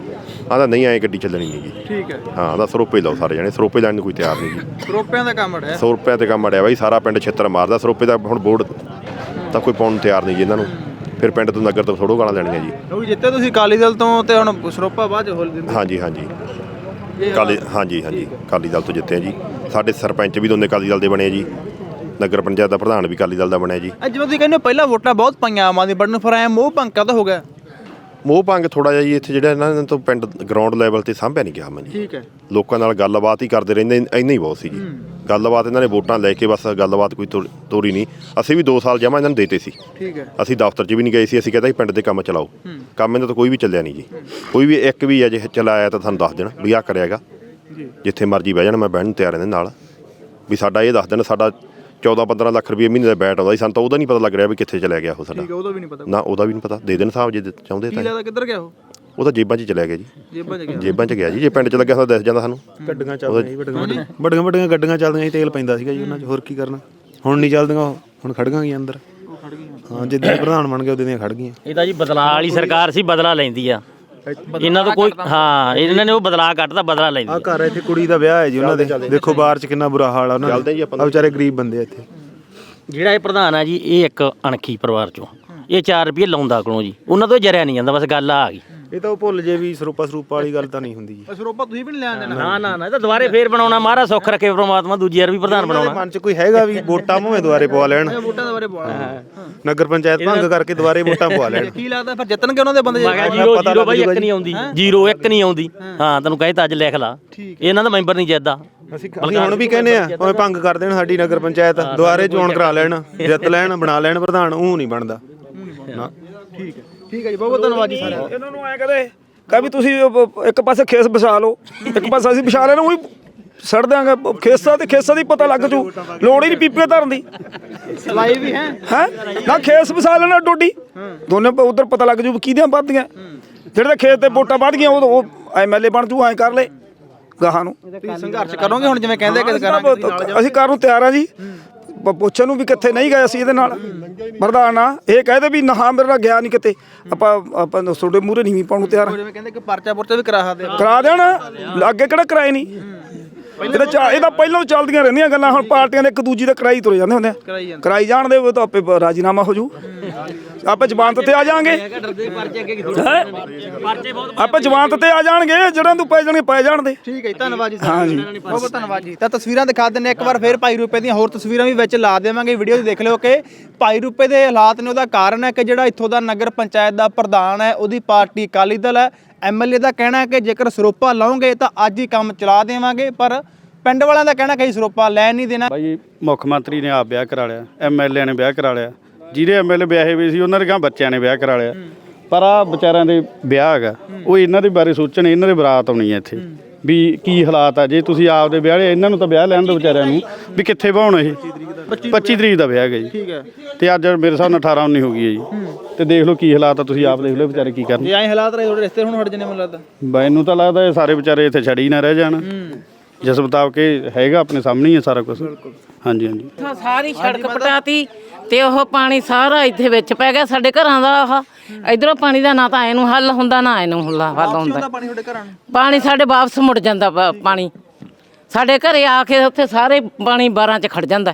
ਆਂਦਾ ਨਹੀਂ ਐਂ ਗੱਡੀ ਚੱਲਣੀ ਨਹੀਂ ਜੀ ਠੀਕ ਹੈ। ਹਾਂ ਆਂਦਾ ਸਰੋਪੇ ਲਾਓ ਸਾਰੇ ਜਣੇ ਸਰੋਪੇ ਲੈਣ ਨੂੰ ਕੋਈ ਤਿਆਰ ਨਹੀਂ ਜੀ ਰੁਪਿਆਂ ਦਾ ਕੰਮ ਅੜਿਆ। 100 ਰੁਪਏ ਤੇ ਕੰਮ ਅੜਿਆ ਬਾਈ ਸਾਰਾ ਪਿੰਡ ਛਿੱਤਰ ਮਾਰਦਾ ਸਰੋਪੇ ਦਾ ਹੁਣ ਬੋਰਡ ਤਾਂ ਕੋਈ ਪਾਉਣ ਨੂੰ ਤਿਆਰ ਨਹੀਂ ਜੀ ਇਹਨਾਂ ਨੂੰ। ਫਿਰ ਪਿੰਡ ਤੋਂ ਨਗਰ ਤੋਂ ਥੋੜੋ ਗਾਲਾਂ ਲੈਣੀਆਂ ਜੀ। ਉਹ ਵੀ ਜਿੱਤੇ ਤੁਸੀਂ ਅਕਾਲੀ ਦਲ ਤੋਂ ਤੇ ਹੁਣ ਸਰੋਪਾ ਬਾਅਦ ਚ ਹੋਲ ਦਿੰਦੇ। ਹਾਂਜੀ ਹਾਂਜੀ। ਕਾਲੀ ਹਾਂਜੀ ਹਾਂਜੀ। ਕਾਲੀ ਦਲ ਤੋਂ ਜਿੱਤੇ ਆ ਜੀ। ਸਾਡੇ ਸਰਪੰਚ ਵੀ ਦੋਨੇ ਕਾਲੀ ਦਲ ਦੇ ਬਣੇ ਆ ਜੀ। ਨਗਰ ਪੰਚਾਇਤ ਦਾ ਪ੍ਰਧਾਨ ਵੀ ਕਾਲੀ ਦਲ ਦਾ ਬਣਿਆ ਜੀ। ਅੱਜ ਜਿਵੇਂ ਤੁਸੀਂ ਕਹਿੰਦੇ ਹੋ ਪਹਿਲਾਂ ਵੋਟਾਂ ਬਹੁਤ ਪਾਈਆਂ ਆਮ ਆਦਮੀ ਪਾਰਟੀ ਨੂੰ ਫਿਰ ਐ ਮੋਹ ਭੰਕਾ ਤਾਂ ਹੋ ਗਿਆ? ਮੋਹ ਭੰਗ ਥੋੜਾ ਜਿਹਾ ਜੀ ਇੱਥੇ ਜਿਹੜਾ ਇਹਨਾਂ ਤੋਂ ਪਿੰਡ ਗਰਾਊਂਡ ਲੈਵਲ ਤੇ ਸਾਂਭਿਆ ਨਹੀਂ ਗਿਆ ਮੈਨੂੰ ਠੀਕ ਹੈ। ਲੋਕਾਂ ਨਾਲ ਗੱਲਬਾਤ ਹੀ ਕਰਦੇ ਰਹਿੰਦੇ ਇੰਨਾ ਹੀ ਬਹੁਤ ਸੀ ਜੀ। ਗੱਲਬਾਤ ਇਹਨਾਂ ਨੇ ਵੋਟਾਂ ਲੈ ਕੇ ਬਸ ਗੱਲਬਾਤ ਕੋਈ ਤੋਰ- ਨਹੀਂ। ਅਸੀਂ ਵੀ 2 ਸਾਲ ਜਮਾ ਇਹਨਾਂ ਨੂੰ ਦੇਤੇ ਸੀ। ਠੀਕ ਹੈ। ਅਸੀਂ ਦਫ਼ਤਰ 'ਚ ਵੀ ਨਹੀਂ ਗਏ ਸੀ ਅਸੀਂ ਕਹਿੰਦਾ ਸੀ ਪਿੰਡ ਦੇ ਕੰਮ ਚਲਾਓ। ਕੰਮ ਇਹਨਾਂ ਤੋਂ ਕੋਈ ਵੀ ਚੱਲਿਆ ਨਹੀਂ ਜੀ। ਕੋਈ ਵੀ ਇੱਕ ਵੀ ਅਜੇ ਚਲਾਇਆ ਤਾਂ ਤੁਹਾਨੂੰ ਦੱਸ ਦੇਣ ਵੀ ਆਹ ਕਰਿਆਗਾ ਜਿੱਥੇ ਮਰਜ਼ੀ ਬਹਿ ਜਾਣ ਮੈਂ ਬਹਿਣ ਨੂੰ ਤਿਆਰ ਹਾਂ ਇਹਦੇ ਨਾਲ। ਵੀ ਸਾਡਾ ਇਹ ਦੱਸ ਦੇਣ ਸਾਡਾ 14 15 ਲੱਖ ਰੁਪਏ ਮਹੀਨੇ ਦਾ ਬੈਟ ਆਉਂਦਾ ਸੀ ਸਾਨੂੰ ਤਾਂ ਉਹਦਾ ਨਹੀਂ ਪਤਾ ਲੱਗ ਰਿਹਾ ਵੀ ਕਿੱਥੇ ਚਲਿਆ ਗਿਆ ਉਹ ਸਾਡਾ। ਠੀਕ ਹੈ ਉਹਦਾ ਵੀ ਨਹੀਂ ਪਤਾ। ਨਾ ਉਹਦਾ ਵੀ ਨਹੀਂ ਪਤਾ। ਦੇ ਦੇਣ ਸਾਹਿਬ ਜੇ ਦੇ- ਚਾਹੁੰਦੇ ਕੀ ਤਾਂ ਲੱਗਦਾ ਕਿੱਧਰ ਗਿਆ ਉਹ? ਉਹ ਤਾਂ ਜੇਬਾਂ 'ਚ ਚਲਿਆ ਗਿਆ ਜੀ। ਜੇਬਾਂ ਚ ਗਿਆ। ਜੇਬਾਂ 'ਚ ਗਿਆ ਜੀ। ਜੇ ਪਿੰਡ 'ਚ ਲੱਗਿਆ ਹੁੰਦਾ ਦਿਸ ਜਾਂਦਾ ਸਾਨੂੰ। ਗੱਡੀਆਂ ਚੱਲਦੀਆਂ ਸੀ ਵੱਡੀਆਂ ਵੱਡੀਆਂ। ਵੱਡੀਆਂ ਵੱਡੀਆਂ ਗੱਡੀਆਂ ਚੱਲਦੀਆਂ ਸੀ ਤੇਲ ਪੈਂਦਾ ਸੀਗਾ ਜੀ ਉਹਨਾਂ 'ਚ। ਹੋਰ ਕੀ ਕਰਨਾ? ਹੁਣ ਨਹੀਂ ਚੱਲਦੀਆਂ ਉਹ। ਹੁਣ ਖੜਗਾਂ ਗਈਆਂ ਅੰਦਰ। ਹਾਂ ਜਿੱਦਾਂ ਦੇ ਪ੍ਰਧਾਨ ਬਣ ਗਏ ਉਦੋਂ ਦੀਆਂ ਖੜ ਗਈਆਂ। ਇਹ ਤਾਂ ਜੀ ਬਦਲਾਅ ਵਾਲੀ ਸਰਕਾਰ ਸੀ ਬਦਲਾ ਲੈਂਦੀ ਆ। ਇਹਨਾਂ ਤੋਂ ਕੋਈ ਹਾਂ ਇਹਨਾਂ ਨੇ ਉਹ ਬਦਲਾਅ ਕੱਢਦਾ ਬਦਲਾ ਲੈਂਦੀ ਆ। ਘਰ ਇੱਥੇ ਕੁੜੀ ਦਾ ਵਿਆਹ ਹੈ ਜੀ ਉਹਨਾਂ ਦੇ। ਦੇਖੋ ਬਾਹਰ 'ਚ ਕਿੰਨਾ ਬੁਰਾ ਹਾਲ ਆ ਉਹਨਾਂ ਚੱਲਦੇ ਜੀ ਦਾ ਆਪਾਂ ਆ ਵਿਚਾਰੇ ਗਰੀਬ ਬੰਦੇ ਆ ਇੱਥੇ। ਜਿਹੜਾ ਇਹ ਪ੍ਰਧਾਨ ਆ ਜੀ ਇਹ ਇੱਕ ਅਣਖੀ ਪਰਿਵਾਰ ਚੋਂ। ਇਹ 4 ਰੁਪਏ ਲਾਉਂਦਾ ਕੋਲੋਂ ਜੀ। ਉਹਨਾਂ ਤੋਂ ਜਰਿਆ ਨਹੀਂ ਜਾਂਦਾ ਬਸ ਗੱਲ ਆ ਗਈ। ਇਹ ਤਾਂ ਉਹ ਭੁੱਲ ਜੇ ਵੀ ਸਰੂਪਾ ਸਰੂਪਾ ਵਾਲੀ ਗੱਲ ਤਾਂ ਨਹੀਂ ਹੁੰਦੀ ਜੀ। ਸਰੋਪਾ ਤੁਸੀਂ ਵੀ ਨਹੀਂ ਲੈਣ ਦੇਣਾ। ਨਾ ਨਾ ਨਾ ਇਹ ਤਾਂ ਦੁਬਾਰੇ ਫੇਰ ਬਣਾਉਣਾ ਮਹਾਰਾਜ ਸੁੱਖ ਰੱਖੇ ਪ੍ਰਮਾਤਮਾ ਦੂਜੀ ਵਾਰ ਵੀ ਪ੍ਰਧਾਨ ਬਣਾਉਣਾ। ਮਨ 'ਚ ਕੋਈ ਹੈਗਾ ਵੀ ਵੋਟਾਂ ਭਾਵੇਂ ਦੁਬਾਰੇ ਪਵਾ ਲੈਣ। ਵੋਟਾਂ ਦੇ ਬਾਰੇ ਬੋਲਣਾ ਨਗਰ ਪੰਚਾਇਤ ਭੰਗ ਕਰਕੇ ਦੁਬਾਰੇ ਵੋਟਾਂ ਪਵਾ ਲੈਣ। ਕੀ ਲੱਗਦਾ ਫਿਰ ਜਿੱਤਣਗੇ ਉਹਨਾਂ ਦੇ ਬੰਦੇ ਮੈਂ ਕਿਹਾ ਜੀਰੋ ਜੀਰੋ ਬਾਈ ਇੱਕ ਨਹੀਂ ਆਉਂਦੀ। ਜੀਰੋ ਇੱਕ ਨਹੀਂ ਆਉਂਦੀ। ਹਾਂ। ਤੈਨੂੰ ਕਹੇ ਤਾਂ ਅੱਜ ਲਿਖ ਲਾ। ਇਹਨਾਂ ਦਾ ਮੈਂਬਰ ਨਹੀਂ ਜਿੱਦਾ। ਅਸੀਂ ਅਸੀਂ ਹੁਣ ਵੀ ਕਹਿੰਦੇ ਆ ਭਾਵੇਂ ਭੰਗ ਕਰ ਦੇਣ ਸਾਡੀ ਨਗਰ ਪੰਚਾਇਤ ਦੁਬਾਰੇ ਚੋਣ ਕਰਾ ਲੈਣ ਜਿੱਤ ਲੈਣ ਬਣਾ ਲੈਣ ਪ੍ਰਧਾਨ ਉਹ ਨਹੀਂ ਬਣਦਾ। ਨਾ। ਠੀਕ ਹੈ। ਠੀਕ ਹੈ ਜੀ ਬਹੁਤ ਬਹੁਤ ਧੰਨਵਾਦ ਜੀ ਸਾਰਿਆਂ ਦਾ। ਇਹਨਾਂ ਨੂੰ ਐ ਕਹਦੇ ਕਹ ਵੀ ਤੁਸੀਂ ਉਹ- ਇੱਕ ਪਾਸੇ ਖੇਸ ਵਿਛਾ ਲਓ ਇੱਕ ਪਾਸੇ ਅਸੀਂ ਵਿਛਾ ਲੈਣਾ ਉਹੀ ਸੜ ਦਿਆਂਗੇ। ਖੇਸਾਂ ਤੇ ਖੇਸਾਂ ਦੀ ਪਤਾ ਲੱਗ ਜੂ ਲੋੜ ਹੀ ਨਹੀਂ ਪੀਪੇ ਧਰਨ ਦੀ। ਸਲਾਈ ਵੀ ਹੈ। ਹੈ? ਨਾ ਖੇਸ ਵਿਛਾ ਲੈਣਾ ਡੋਡੀ। ਦੋਨੇ ਉਧਰ ਪਤਾ ਲੱਗ ਜੂ ਵੀ ਕਿਹਦੀਆਂ ਵੱਧਦੀਆਂ। ਜਿਹੜੇ ਤਾਂ ਖੇਤ ਤੇ ਵੋਟਾਂ ਵੱਧ ਗਈਆਂ ਉਹ ਉਹ ਐਮਐਲਏ ਬਣ ਜੂ ਐਂ ਕਰ ਲੈ ਗਾਹਾਂ ਨੂੰ। ਤੁਸੀਂ ਸੰਘਰਸ਼ ਕਰੋਗੇ ਹੁਣ ਜਿਵੇਂ ਕਹਿੰਦੇ ਕਿ ਅਸੀਂ ਤਾਂ ਬਹੁਤ- ਅਸੀਂ ਕਰਨ ਨੂੰ ਤਿਆਰ ਆ ਜੀ। ਪੁੱਛਣ ਨੂੰ ਵੀ ਕਿੱਥੇ ਨਹੀਂ ਗਏ ਅਸੀਂ ਇਹਦੇ ਨਾਲ ਪ੍ਰਧਾਨ ਆ ਇਹ ਕਹਦੇ ਵੀ ਨਾ ਮੇਰਾ ਗਿਆ ਨਹੀਂ ਕਿਤੇ ਆਪਾਂ ਆਪਾਂ ਤੁਹਾਡੇ ਮੂਹਰੇ ਨਹੀਂ ਪਾਉਣ ਨੂੰ ਤਿਆਰ। ਜਿਵੇਂ ਕਹਿੰਦੇ ਕਿ ਪਰਚਾ ਪੁਰਚਾ ਵੀ ਕਰਾ ਆ। ਕਰਾ ਦੇਣ ਅੱਗੇ ਕਿਹੜਾ ਕਰਾਏ ਨਹੀਂ ਇਹਦਾ ਚਾ- ਇਹਦਾ ਪਹਿਲਾਂ ਤੋਂ ਚੱਲਦੀਆਂ ਰਹਿੰਦੀਆਂ ਗੱਲਾਂ ਹੁਣ ਪਾਰਟੀਆਂ ਦੇ ਇੱਕ ਦੂਜੀ ਦਾ ਕਰਾਈ ਤੁਰ ਜਾਂਦੇ ਹੁੰਦੇ ਆ। ਕਰਾਈ ਜਾਂਦੇ ਕਰਾਈ ਜਾਣਦੇ ਉਹ ਤਾਂ ਆਪੇ ਰਾਜੀਨਾਮਾ ਹੋ ਜੂ। ਆਪੇ ਜ਼ਮਾਨਤ ਤੇ ਆ ਜਾਾਂਗੇ ਆਪੇ ਜ਼ਮਾਨਤ ਤੇ ਆ ਜਾਣਗੇ ਜਿਹੜਾ ਤੂੰ ਪੈ ਜਾਣਗੇ ਪੈ ਜਾਣਦੇ। ਠੀਕ ਹੈ ਜੀ ਧੰਨਵਾਦ ਜੀ ਹਾਂਜੀ। ਬਹੁਤ ਬਹੁਤ ਧੰਨਵਾਦ ਜੀ। ਤਾਂ ਤਸਵੀਰਾਂ ਦਿਖਾ ਦਿੰਨੇ ਇੱਕ ਵਾਰ ਫੇਰ ਭਾਈ ਰੂਪੇ ਦੀਆਂ ਹੋਰ ਤਸਵੀਰਾਂ ਵੀ ਵਿੱਚ ਲਾ ਦੇਵਾਂਗੇ। ਵੀਡੀਓ 'ਚ ਦੇਖ ਲਿਓ ਕਿ ਭਾਈ ਰੂਪੇ ਦੇ ਹਾਲਾਤ ਨੇ ਉਹਦਾ ਕਾਰਨ ਹੈ ਕਿ ਜਿਹੜਾ ਇੱਥੋਂ ਦਾ ਨਗਰ ਪੰਚਾਇਤ ਦਾ ਪ੍ਰਧਾਨ ਹੈ ਉਹਦੀ ਪਾਰਟੀ ਅਕਾਲੀ ਦਲ ਹੈ। ਐਮਐਲਏ ਦਾ ਕਹਿਣਾ ਹੈ ਕਿ ਜੇਕਰ ਸਰੋਪਾ ਲਾਉਂਗੇ ਤਾਂ ਅੱਜ ਹੀ ਕੰਮ ਚਲਾ ਦੇਵਾਂਗੇ, ਪਰ ਪਿੰਡ ਵਾਲਿਆਂ ਦਾ ਕਹਿਣਾ ਕਿ ਸਰੋਪਾ ਲੈ ਨਹੀਂ ਦੇਣਾ। ਬਾਈ, ਮੁੱਖ ਮੰਤਰੀ ਨੇ ਆਪ ਵਿਆਹ ਕਰਾ ਲਿਆ ਐਮਐਲਏ ਨੇ ਵਿਆਹ ਕਰਾ ਲਿਆ। ਜਿਹਦੇ ਐਮਐਲਏ ਵਿਆਹੇ ਹੋਏ ਸੀ, ਉਹਨਾਂ ਦੇ ਗਾਂ ਬੱਚਿਆਂ ਨੇ ਵਿਆਹ ਕਰਾ ਲਿਆ। ਪਰ ਆ ਵਿਚਾਰਿਆਂ ਦੇ ਵਿਆਹ ਹੈਗਾ, ਉਹ ਇਹਨਾਂ ਦੇ ਬਾਰੇ ਸੋਚਣ, ਇਹਨਾਂ ਦੇ ਬਰਾਤ ਆਉਣੀ ਹੈ ਇੱਥੇ। ਵੀ ਕੀ ਹਾਲਾਤ ਆ? ਜੇ ਤੁਸੀਂ ਆਪ ਦੇ ਵਿਆਹ ਲਿਆ ਇਹਨਾਂ ਨੂੰ ਤਾਂ ਵਿਆਹ ਲੈਣ ਦਿਓ ਵਿਚਾਰਿਆਂ ਨੂੰ ਵੀ ਕਿੱਥੇ ਪਾਉਣ ਇਹ? 25 ਤਰੀਕ ਦਾ ਵਿਆਹ ਹੈਗਾ ਜੀ। ਠੀਕ ਹੈ। ਤੇ ਅੱਜ ਮੇਰੇ ਹਿਸਾਬ ਨਾਲ 18 19 ਹੋ ਗਈ ਹੈ ਜੀ। ਤੇ ਦੇਖ ਲਓ ਕੀ ਹਾਲਾਤ ਆ ਤੁਸੀਂ ਆਪ ਦੇਖ ਲਓ ਵਿਚਾਰੇ ਕੀ ਕਰਨ। ਜੇ ਐਂ ਹਾਲਾਤ ਰਹੇ ਤੁਹਾਡੇ ਰਿਸ਼ਤੇ ਹੁਣ ਹਟ ਜਣੇ ਮੈਨੂੰ ਲੱਗਦਾ। ਮੈਨੂੰ ਤਾਂ ਲੱਗਦਾ ਇਹ ਸਾਰੇ ਵਿਚਾਰੇ ਇੱਥੇ ਛੜੀ ਨਾ ਰਹਿ ਜਾਣ। ਜਿਸ ਮੁਤਾਬਕ ਇਹ ਹੈਗਾ ਆਪਣੇ ਸਾਹਮਣੇ ਹੀ ਹੈ ਸਾਰਾ ਕੁਝ ਹਾਂਜੀ ਹਾਂਜੀ। ਸਾਰੀ ਸੜਕ ਪਟਾਤੀ ਤੇ ਉਹ ਪਾਣੀ ਸਾਰਾ ਇੱਥੇ ਵਿੱਚ ਪੈ ਗਿਆ ਸਾਡੇ ਘਰਾਂ ਦਾ ਆਹ। ਇਧਰੋਂ ਪਾਣੀ ਦਾ ਨਾ ਤਾਂ ਇਹਨੂੰ ਹੱਲ ਹੁੰਦਾ ਨਾ ਇਹਨੂੰ ਹੱਲ ਹੱਲ ਹੁੰਦਾ। ਪਾਣੀ ਤੁਹਾਡੇ ਘਰਾਂ ਨੂੰ? ਪਾਣੀ ਸਾਡੇ ਵਾਪਸ ਮੁੜ ਜਾਂਦਾ ਪ- ਪਾਣੀ। ਸਾਡੇ ਘਰੇ ਆ ਕੇ ਉੱਥੇ ਸਾਰੇ ਪਾਣੀ ਬਾਰਾਂ 'ਚ ਖੜ ਜਾਂਦਾ।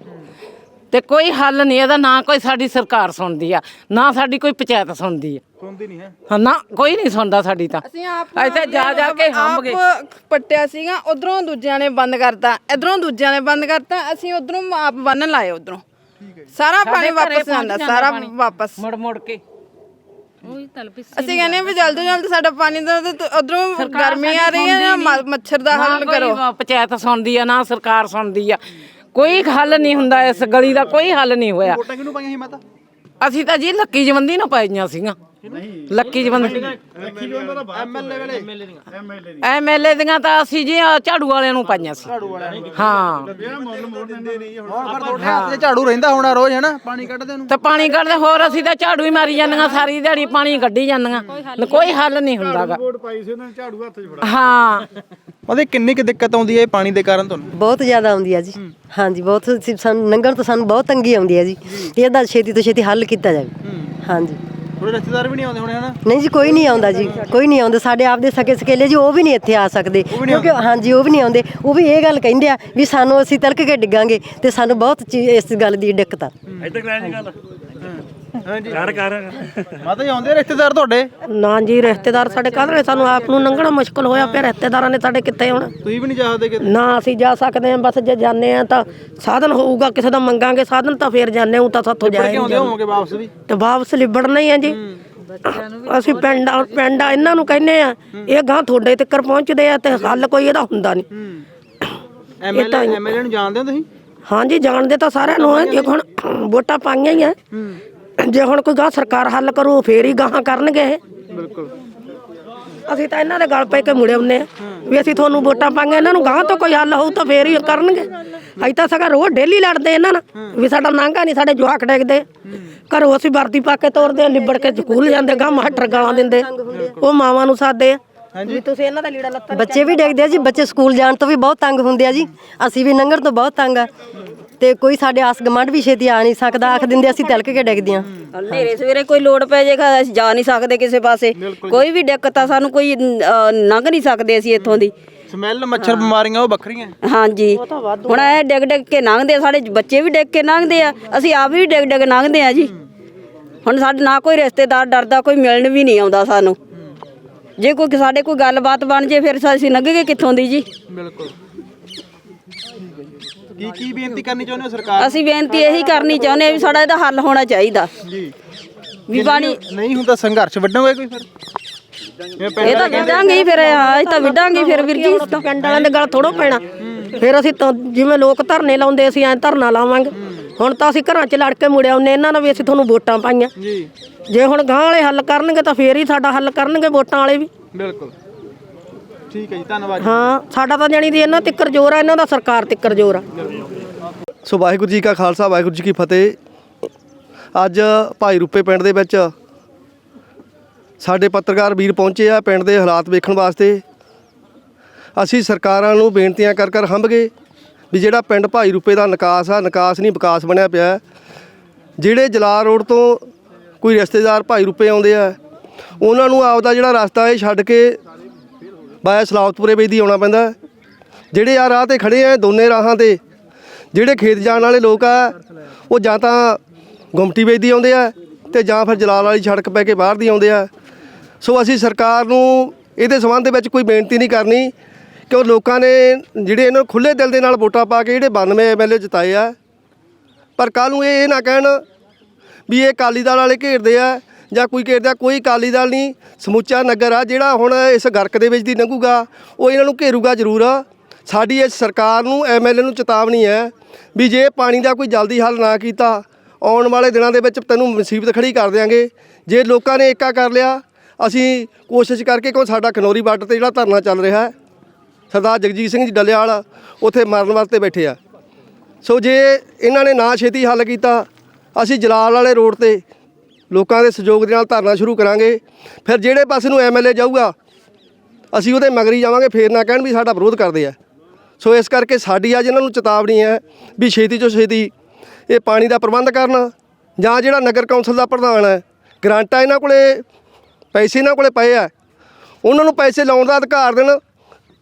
ਤੇ ਕੋਈ ਹੱਲ ਨਹੀਂ ਇਹਦਾ ਨਾ ਕੋਈ ਸਾਡੀ ਸਰਕਾਰ ਸੁਣਦੀ ਆ ਨਾ ਸਾਡੀ ਕੋਈ ਪੰਚਾਇਤ ਸੁਣਦੀ ਆ। ਸੁਣਦੀ ਨਹੀਂ ਹੈ? ਹਾਂ, ਨਾ ਕੋਈ ਨਹੀਂ ਸੁਣਦਾ ਸਾਡੀ ਤਾਂ। ਅਸੀਂ ਆਪ ਇੱਥੇ ਜਾ ਜਾ ਕੇ ਹੰਭ ਗਏ। ਆਪ ਪੱਟਿਆ ਸੀਗਾ ਉਧਰੋਂ ਦੂਜਿਆਂ ਨੇ ਬੰਦ ਕਰਤਾ ਇਧਰੋਂ ਦੂਜਿਆਂ ਨੇ ਬੰਦ ਕਰਤਾ ਅਸੀਂ ਉਧਰੋਂ ਆਪ ਬੰਨ ਲਾਏ ਉਧਰੋਂ। ਸਾਰਾ ਪਾਣੀ ਵਾਪਸ ਆਉਂਦਾ ਸਾਰਾ। ਵਾਪਸ। ਮੁੜ ਮੁੜ ਕੇ। ਅਸੀਂ ਕਹਿੰਦੇ ਹਾਂ ਵੀ ਜਲਦ ਤੋਂ ਜਲਦ ਸਾਡਾ ਪਾਣੀ ਦਾ ਉਧਰੋਂ ਗਰਮੀ ਆ ਰਹੀ ਹੈ ਨਾ ਮ- ਮੱਛਰ ਦਾ ਹੱਲ ਕੋਈ ਕਰੋ। ਪੰਚਾਇਤ ਸੁਣਦੀ ਆ ਨਾ ਸਰਕਾਰ ਸੁਣਦੀ ਆ। ਕੋਈ ਹੱਲ ਨਹੀਂ ਹੁੰਦਾ ਇਸ ਗਲੀ ਦਾ ਕੋਈ ਹੱਲ ਨਹੀਂ ਹੋਇਆ। ਵੋਟਾਂ ਕਿਹਨੂੰ ਪਾਈਆਂ ਸੀ ਮਾਤਾ? ਅਸੀਂ ਤਾਂ ਜੀ ਲੱਕੀ ਜਵੰਦੀ ਨੂੰ ਪਾਈਆਂ ਸੀਗੀਆਂ। ਲੱਕੀ ਜਵੰਦੀ ਐਮਐਲਏ ਵੇਲੇ। ਐਮਐਲਏ ਦੀਆਂ। ਤਾਂ ਅਸੀਂ ਜੀ ਆਹ ਝਾੜੂ ਵਾਲਿਆਂ ਨੂੰ ਪਾਈਆਂ ਸੀ। ਹਾਂ। ਹੁਣ ਪਰ ਤੁਹਾਡੇ ਹੱਥ 'ਚ ਝਾੜੂ ਰਹਿੰਦਾ ਹੋਣਾ ਰੋਜ਼ ਹੈ ਨਾ? ਪਾਣੀ ਕੱਢਦੇ ਨੂੰ। ਤੇ ਪਾਣੀ ਕੱਢਦੇ ਹੋਰ ਅਸੀਂ ਤਾਂ ਝਾੜੂ ਹੀ ਮਾਰੀ ਜਾਂਦੀਆਂ ਸਾਰੀ ਦਿਹਾੜੀ ਪਾਣੀ ਕੱਢੀ ਜਾਂਦੀਆਂ। ਕੋਈ ਹੱਲ ਨਹੀਂ ਹੁੰਦਾਗਾ ਪਾਈ ਸੀ ਉਹਨਾਂ ਨੇ ਝਾੜੂ ਹੱਥ 'ਚ ਹਾਂ। ਮਤਲਬ ਕਿੰਨੀ ਕੁ ਦਿੱਕਤ ਆਉਂਦੀ ਹੈ ਇਹ ਪਾਣੀ ਦੇ ਕਾਰਨ ਤੁਹਾਨੂੰ? ਬਹੁਤ ਜ਼ਿਆਦਾ ਆਉਂਦੀ ਆ ਜੀ। ਹਾਂਜੀ ਬਹੁਤ ਅਸੀਂ- ਸਾਨੂੰ ਲੰਘਣ ਤੋਂ ਸਾਨੂੰ ਬਹੁਤ ਤੰਗੀ ਆਉਂਦੀ ਆ ਜੀ। ਇਹਦਾ ਛੇਤੀ ਤੋਂ ਛੇਤੀ ਹੱਲ ਕੀਤਾ ਜਾਵੇ। ਹਾਂਜੀ। ਥੋੜੇ ਰਿਸ਼ਤੇਦਾਰ ਵੀ ਨਹੀਂ ਆਉਂਦੇ ਹੋਣੇ ਹਨਾ? ਨਹੀਂ ਜੀ ਕੋਈ ਨਹੀਂ ਆਉਂਦਾ ਜੀ ਕੋਈ ਨਹੀਂ ਆਉਂਦਾ ਸਾਡੇ ਆਪਦੇ ਸਕੇ ਸਕੇਲੇ ਜੀ ਉਹ ਵੀ ਨਹੀਂ ਇੱਥੇ ਆ ਸਕਦੇ। ਕਿਉਂਕਿ ਹਾਂਜੀ ਉਹ ਵੀ ਨਹੀਂ ਆਉਂਦੇ। ਉਹ ਵੀ ਇਹ ਗੱਲ ਕਹਿੰਦੇ ਆ ਵੀ ਸਾਨੂੰ ਅਸੀਂ ਤਲਕ ਕੇ ਡਿੱਗਾਂਗੇ ਤੇ ਸਾਨੂੰ ਬਹੁਤ ਚੀ- ਇਸ ਗੱਲ ਦੀ ਦਿੱਕਤ ਆ। ਇੱਧਰ ਲੈ ਜੀ ਗੱਲ। ਹਾਂਜੀ। ਕਰ ਕਰ। ਮਾਤਾ ਜੀ ਆਉਂਦੇ ਆ ਰਿਸ਼ਤੇਦਾਰ ਤੁਹਾਡੇ? ਨਾ ਜੀ ਰਿਸ਼ਤੇਦਾਰ ਸਾਡੇ ਕਾਹਦੇ ਸਾਨੂੰ ਆਪ ਨੂੰ ਲੰਘਣਾ ਮੁਸ਼ਕਲ ਹੋਇਆ ਪਿਆ ਰਿਸ਼ਤੇਦਾਰਾਂ ਨੇ ਸਾਡੇ ਕਿੱਥੇ ਆਉਣਾ? ਤੁਸੀਂ ਵੀ ਨਹੀਂ ਜਾ ਸਕਦੇ ਕਿਤੇ? ਨਾ ਅਸੀਂ ਜਾ ਸਕਦੇ ਹਾਂ ਬਸ ਜੇ ਜਾਂਦੇ ਆ ਤਾਂ ਸਾਧਨ ਹੋਊਗਾ ਕਿਸੇ ਦਾ ਮੰਗਾਂਗੇ ਸਾਧਨ ਤਾਂ ਫੇਰ ਜਾਂਦੇ ਹਾਂ ਤਾਂ ਸਾਥੋਂ ਕਿ ਜਾਏ ਆਉਂਦੇ ਹੋਵੋਗੇ ਵਾਪਸ ਵੀ? ਤੇ ਵਾਪਸ ਲਿਬੜਨਾ ਹੀ ਆ ਜੀ। ਅਸੀਂ ਪਿੰਡ ਪਿੰਡ ਆ ਇਹਨਾਂ ਨੂੰ ਕਹਿੰਦੇ ਆ ਇਹ ਗਾਂ ਤੁਹਾਡੇ ਤੱਕ ਪਹੁੰਚਦੇ ਆ ਤੇ ਹੱਲ ਕੋਈ ਇਹਦਾ ਹੁੰਦਾ ਨਹੀਂ। ਐਮਐਲਏ ਐਮਐਲਏ ਨੂੰ ਜਾਣਦੇ ਹੋ ਤੁਸੀਂ? ਹਾਂਜੀ ਜਾਣਦੇ ਤਾਂ ਸਾਰਿਆਂ ਨੂੰ ਆ ਜੇ ਹੁਣ ਵੋਟਾਂ ਪਾਈਆਂ ਹੀ ਆ। ਜੇ ਹੁਣ ਕੋਈ ਗਾਂ ਸਰਕਾਰ ਹੱਲ ਕਰੂ ਫੇਰ ਹੀ ਗਾਹਾਂ ਕਰਨਗੇ ਇਹ। ਬਿਲਕੁਲ। ਅਸੀਂ ਤਾਂ ਇਹਨਾਂ ਦੇ ਗਲ ਪੈ ਕੇ ਮੁੜੇ ਹੁੰਨੇ ਆ ਵੀ ਅਸੀਂ ਤੁਹਾਨੂੰ ਵੋਟਾਂ ਪਾਂਗੇ ਇਹਨਾਂ ਨੂੰ ਗਾਂ ਤੋਂ ਕੋਈ ਹੱਲ ਹੋਊ ਤਾਂ ਫੇਰ ਹੀ ਕਰਨਗੇ। ਅਸੀਂ ਤਾਂ ਸਗਾ ਰੋਜ਼ ਡੇਲੀ ਲੜਦੇ ਇਹਨਾਂ ਨਾਲ ਵੀ ਸਾਡਾ ਨਾਂਗਾ ਨਹੀਂ ਸਾਡੇ ਜਵਾਕ ਡੇਗਦੇ। ਘਰੋਂ ਅਸੀਂ ਵਰਦੀ ਪਾ ਕੇ ਤੋਰਦੇ ਆ ਲਿਬੜ ਕੇ ਸਕੂਲ ਜਾਂਦੇ ਗਾਂ ਮਾਸਟਰ ਗਾਲਾਂ ਦਿੰਦੇ। ਉਹ ਮਾਵਾਂ ਨੂੰ ਸਾਦੇ ਆ। ਵੀ ਤੁਸੀਂ ਇਹਨਾਂ ਦਾ ਲੀੜਾ ਲੱਤਾ ਬੱਚੇ ਵੀ ਡਿੱਗਦੇ ਆ ਜੀ ਬੱਚੇ ਸਕੂਲ ਜਾਣ ਤੋਂ ਵੀ ਬਹੁਤ ਤੰਗ ਹੁੰਦੇ ਆ ਜੀ। ਅਸੀਂ ਵੀ ਲੰਘਣ ਤੋਂ ਬਹੁਤ ਤੰਗ ਆ। ਤੇ ਕੋਈ ਸਾਡੇ ਆਸ ਗਮੰਡ ਵੀ ਛੇਤੀ ਆ ਨਹੀਂ ਸਕਦਾ। ਆਖ ਦਿੰਦੇ ਅਸੀਂ ਤਿਲਕ ਕੇ ਡਿੱਗਦੇ ਆ ਹਨੇਰੇ ਸਵੇਰੇ ਕੋਈ ਲੋੜ ਪੈ ਜਾਏਗਾ ਅਸੀਂ ਜਾ ਨਹੀਂ ਸਕਦੇ ਕਿਸੇ ਪਾਸੇ। ਕੋਈ ਵੀ ਦਿੱਕਤ ਆ ਸਾਨੂੰ ਕੋਈ ਲੰਘ ਨਹੀਂ ਸਕਦੇ ਅਸੀਂ ਇੱਥੋਂ ਦੀ। ਸਮੈਲ ਮੱਛਰ ਬਿਮਾਰੀਆਂ ਉਹ ਵੱਖਰੀਆਂ। ਹਾਂਜੀ। ਹੁਣ ਇਹ ਡਿੱਗ ਡਿੱਗ ਕੇ ਲੰਘਦੇ ਆ ਸਾਡੇ ਬੱਚੇ ਵੀ ਡਿੱਗ ਕੇ ਲੰਘਦੇ ਆ ਅਸੀਂ ਆਪ ਵੀ ਡਿੱਗ ਡਿੱਗ ਲੰਘਦੇ ਆ ਜੀ। ਹੁਣ ਸਾਡੇ ਨਾ ਕੋਈ ਰਿਸ਼ਤੇਦਾਰ ਡਰਦਾ ਕੋਈ ਮਿਲਣ ਵੀ ਨਹੀਂ ਆਉਂਦਾ ਸਾਨੂੰ। ਜੇ ਕੋਈ ਸਾਡੇ ਕੋਈ ਗੱਲਬਾਤ ਬਣ ਜੇ ਫਿਰ ਅਸੀਂ ਲੰਘਗੇ ਕਿੱਥੋਂ ਦੀ ਜੀ? ਬਿਲਕੁਲ। ਕੀ ਕੀ ਬੇਨਤੀ ਕਰਨੀ ਚਾਹੁੰਦੇ ਹੋ ਸਰਕਾਰ ਅਸੀਂ ਬੇਨਤੀ ਇਹੀ ਕਰਨੀ ਚਾਹੁੰਦੇ ਆ ਵੀ ਸਾਡਾ ਇਹਦਾ ਹੱਲ ਹੋਣਾ ਚਾਹੀਦਾ। ਜੀ। ਵੀ ਪਾਣੀ ਨਹੀਂ ਹੁੰਦਾ ਸੰਘਰਸ਼ ਵੱਡੋਗੇ ਕੋਈ ਫਿਰ? ਇਹ ਤਾਂ ਵਿਡਾਂਗੇ ਹੀ ਫਿਰ ਹਾਂ ਇਹ ਤਾਂ ਵਿਡਾਂਗੇ ਫਿਰ ਵੀਰ ਜੀ ਪਿੰਡ ਵਾਲਿਆਂ ਦੇ ਗੱਲ ਥੋੜੋ ਪੈਣਾ। ਫਿਰ ਅਸੀਂ ਤਾਂ ਜਿਵੇਂ ਲੋਕ ਧਰਨੇ ਲਾਉਂਦੇ ਅਸੀਂ ਐਂ ਧਰਨਾ ਲਾਵਾਂਗੇ। ਹੁਣ ਤਾਂ ਅਸੀਂ ਘਰਾਂ 'ਚ ਲੜ ਕੇ ਮੁੜਿਆ ਆਉਂਦੇ ਇਹਨਾਂ ਨਾਲ ਵੀ ਅਸੀਂ ਤੁਹਾਨੂੰ ਵੋਟਾਂ ਪਾਈਆਂ। ਜੀ। ਜੇ ਹੁਣ ਗਾਂ ਵਾਲੇ ਹੱਲ ਕਰਨਗੇ ਤਾਂ ਫੇਰ ਹੀ ਸਾਡਾ ਹੱਲ ਕਰਨਗੇ ਵੋਟਾਂ ਵਾਲੇ ਵੀ। ਬਿਲਕੁਲ। ਠੀਕ ਹੈ ਜੀ ਧੰਨਵਾਦ ਹਾਂ ਸਾਡਾ ਤਾਂ ਜਾਣੀ ਦੀ ਇਹਨਾਂ ਤਿੱਕਰ ਜ਼ੋਰ ਆ ਇਹਨਾਂ ਦਾ ਸਰਕਾਰ ਤਿੱਕਰ ਜ਼ੋਰ ਆ। ਸੋ ਵਾਹਿਗੁਰੂ ਜੀ ਕਾ ਖਾਲਸਾ ਵਾਹਿਗੁਰੂ ਜੀ ਕੀ ਫਤਿਹ। ਅੱਜ ਭਾਈ ਰੂਪੇ ਪਿੰਡ ਦੇ ਵਿੱਚ ਸਾਡੇ ਪੱਤਰਕਾਰ ਵੀਰ ਪਹੁੰਚੇ ਆ ਪਿੰਡ ਦੇ ਹਾਲਾਤ ਵੇਖਣ ਵਾਸਤੇ। ਅਸੀਂ ਸਰਕਾਰਾਂ ਨੂੰ ਬੇਨਤੀਆਂ ਕਰ ਕਰ ਹੰਭ ਗਏ ਵੀ ਜਿਹੜਾ ਪਿੰਡ ਭਾਈ ਰੂਪੇ ਦਾ ਨਿਕਾਸ ਆ ਨਿਕਾਸ ਨਹੀਂ ਵਿਕਾਸ ਬਣਿਆ ਪਿਆ। ਹੈ। ਜਿਹੜੇ ਜਲਾਲ ਰੋਡ ਤੋਂ ਕੋਈ ਰਿਸ਼ਤੇਦਾਰ ਭਾਈ ਰੂਪੇ ਆਉਂਦੇ ਆ ਉਹਨਾਂ ਨੂੰ ਆਪਦਾ ਜਿਹੜਾ ਰਸਤਾ ਹੈ ਛੱਡ ਕੇ ਬਾਇਆ ਸਲਾਵਤਪੁਰੇ ਵੇਦੀ ਆਉਣਾ ਪੈਂਦਾ। ਜਿਹੜੇ ਆ ਰਾਹ ਤੇ ਖੜੇ ਆ, ਦੋਨੇ ਰਾਹਾਂ ਤੇ, ਜਿਹੜੇ ਖੇਤ ਜਾਣ ਵਾਲੇ ਲੋਕ ਆ, ਉਹ ਜਾਂ ਤਾਂ ਗੁੰਮਟੀ ਵੇਚਦੀ ਆਉਂਦੇ ਆ ਤੇ ਜਾਂ ਫਿਰ ਜਲਾਲ ਵਾਲੀ ਸੜਕ ਪੈ ਕੇ ਬਾਹਰ ਦੀ ਆਉਂਦੇ ਆ। ਸੋ ਅਸੀਂ ਸਰਕਾਰ ਨੂੰ ਇਹਦੇ ਸੰਬੰਧ ਦੇ ਵਿੱਚ ਕੋਈ ਬੇਨਤੀ ਨਹੀਂ ਕਰਨੀ ਕਿ ਉਹ ਲੋਕਾਂ ਨੇ ਜਿਹੜੇ ਇਹਨਾਂ ਨੂੰ ਖੁੱਲੇ ਦਿਲ ਦੇ ਨਾਲ ਵੋਟਾਂ ਪਾ ਕੇ ਜਿਹੜੇ 92 ਐਮਐਲਏ ਜਿਤਾਏ ਆ। ਪਰ ਕੱਲ ਨੂੰ ਇਹ ਇਹ ਨਾ ਕਹਿਣ ਵੀ ਇਹ ਅਕਾਲੀ ਦਲ ਵਾਲੇ ਘੇਰਦੇ ਆ ਜਾਂ ਕੋਈ ਘੇਰਦਾ ਕੋਈ ਅਕਾਲੀ ਦਲ ਨਹੀਂ, ਸਮੁੱਚਾ ਨਗਰ ਆ, ਜਿਹੜਾ ਹੁਣ ਇਸ ਗਰਕ ਦੇ ਵਿੱਚ ਦੀ ਲੰਘੂਗਾ, ਉਹ ਇਹਨਾਂ ਨੂੰ ਘੇਰੂਗਾ ਜ਼ਰੂਰ। ਸਾਡੀ ਇਸ ਸਰਕਾਰ ਨੂੰ ਐਮਐਲਏ ਨੂੰ ਚੇਤਾਵਨੀ ਹੈ ਵੀ ਜੇ ਪਾਣੀ ਦਾ ਕੋਈ ਜਲਦੀ ਹੱਲ ਨਾ ਕੀਤਾ, ਆਉਣ ਵਾਲੇ ਦਿਨਾਂ ਦੇ ਵਿੱਚ ਤੈਨੂੰ ਮੁਸੀਬਤ ਖੜੀ ਕਰ ਦਿਆਂਗੇ। ਜੇ ਲੋਕਾਂ ਨੇ ਏਕਾ ਕਰ ਲਿਆ, ਅਸੀਂ ਕੋਸ਼ਿਸ਼ ਕਰਕੇ ਕਿਉਂ ਸਾਡਾ ਖਨੌਰੀ ਬਾਰਡਰ ਤੇ ਜਿਹੜਾ ਧਰਨਾ ਚੱਲ ਰਿਹਾ ਹੈ, ਸਰਦਾਰ ਜਗਜੀਤ ਸਿੰਘ ਜੀ ਡੱਲੇਵਾਲ ਉੱਥੇ ਮਰਨ ਵਾਸਤੇ ਬੈਠੇ ਆ। ਸੋ ਜੇ ਇਹਨਾਂ ਨੇ ਨਾ ਛੇਤੀ ਹੱਲ ਕੀਤਾ, ਅਸੀਂ ਜਲਾਲ ਵਾਲੇ ਰੋਡ ਤੇ ਲੋਕਾਂ ਦੇ ਸਹਿਯੋਗ ਦੇ ਨਾਲ ਧਰਨਾ ਸ਼ੁਰੂ ਕਰਾਂਗੇ। ਫਿਰ ਜਿਹੜੇ ਪਾਸੇ ਨੂੰ ਐਮਐਲਏ ਜਾਊਗਾ, ਅਸੀਂ ਉਹਦੇ ਮਗਰੀ ਜਾਵਾਂਗੇ, ਫੇਰ ਨਾ ਕਹਿਣ ਵੀ ਸਾਡਾ ਵਿਰੋਧ ਕਰਦੇ ਆ। ਸੋ ਇਸ ਕਰਕੇ ਸਾਡੀ ਅੱਜ ਇਹਨਾਂ ਨੂੰ ਚੇਤਾਵਨੀ ਹੈ ਵੀ ਛੇਤੀ ਤੋਂ ਛੇਤੀ ਇਹ ਪਾਣੀ ਦਾ ਪ੍ਰਬੰਧ ਕਰਨ ਜਾਂ ਜਿਹੜਾ ਨਗਰ ਕੌਂਸਲ ਦਾ ਪ੍ਰਧਾਨ ਹੈ, ਗ੍ਰਾਂਟਾਂ ਇਹਨਾਂ ਕੋਲੇ ਪੈਸੇ ਇਹਨਾਂ ਕੋਲੇ ਪਏ ਆ, ਉਹਨਾਂ ਨੂੰ ਪੈਸੇ ਲਾਉਣ ਦਾ ਅਧਿਕਾਰ ਦੇਣ।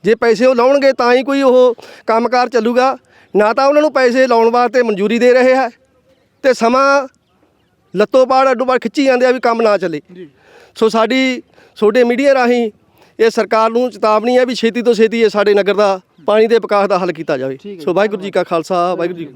ਜੇ ਪੈਸੇ ਉਹ ਲਾਉਣਗੇ ਤਾਂ ਹੀ ਕੋਈ ਉਹ ਕੰਮਕਾਰ ਚੱਲੂਗਾ। ਨਾ ਤਾਂ ਉਹਨਾਂ ਨੂੰ ਪੈਸੇ ਲਾਉਣ ਵਾਸਤੇ ਮਨਜ਼ੂਰੀ ਦੇ ਰਹੇ ਹੈ ਤੇ ਸਮਾਂ ਲੱਤੋਂ ਪਾੜ ਅੱਡੋ ਪਾੜ ਖਿੱਚੀ ਜਾਂਦੇ ਆ ਵੀ ਕੰਮ ਨਾ ਚੱਲੇ। ਸੋ ਸਾਡੀ ਛੋਟੇ ਮੀਡੀਆ ਰਾਹੀਂ ਇਹ ਸਰਕਾਰ ਨੂੰ ਚੇਤਾਵਨੀ ਹੈ ਵੀ ਛੇਤੀ ਤੋਂ ਛੇਤੀ ਇਹ ਸਾਡੇ ਨਗਰ ਦਾ ਪਾਣੀ ਦੇ ਵਿਕਾਸ ਦਾ ਹੱਲ ਕੀਤਾ ਜਾਵੇ। ਸੋ ਵਾਹਿਗੁਰੂ ਜੀ ਕਾ ਖਾਲਸਾ ਵਾਹਿਗੁਰੂ ਜੀ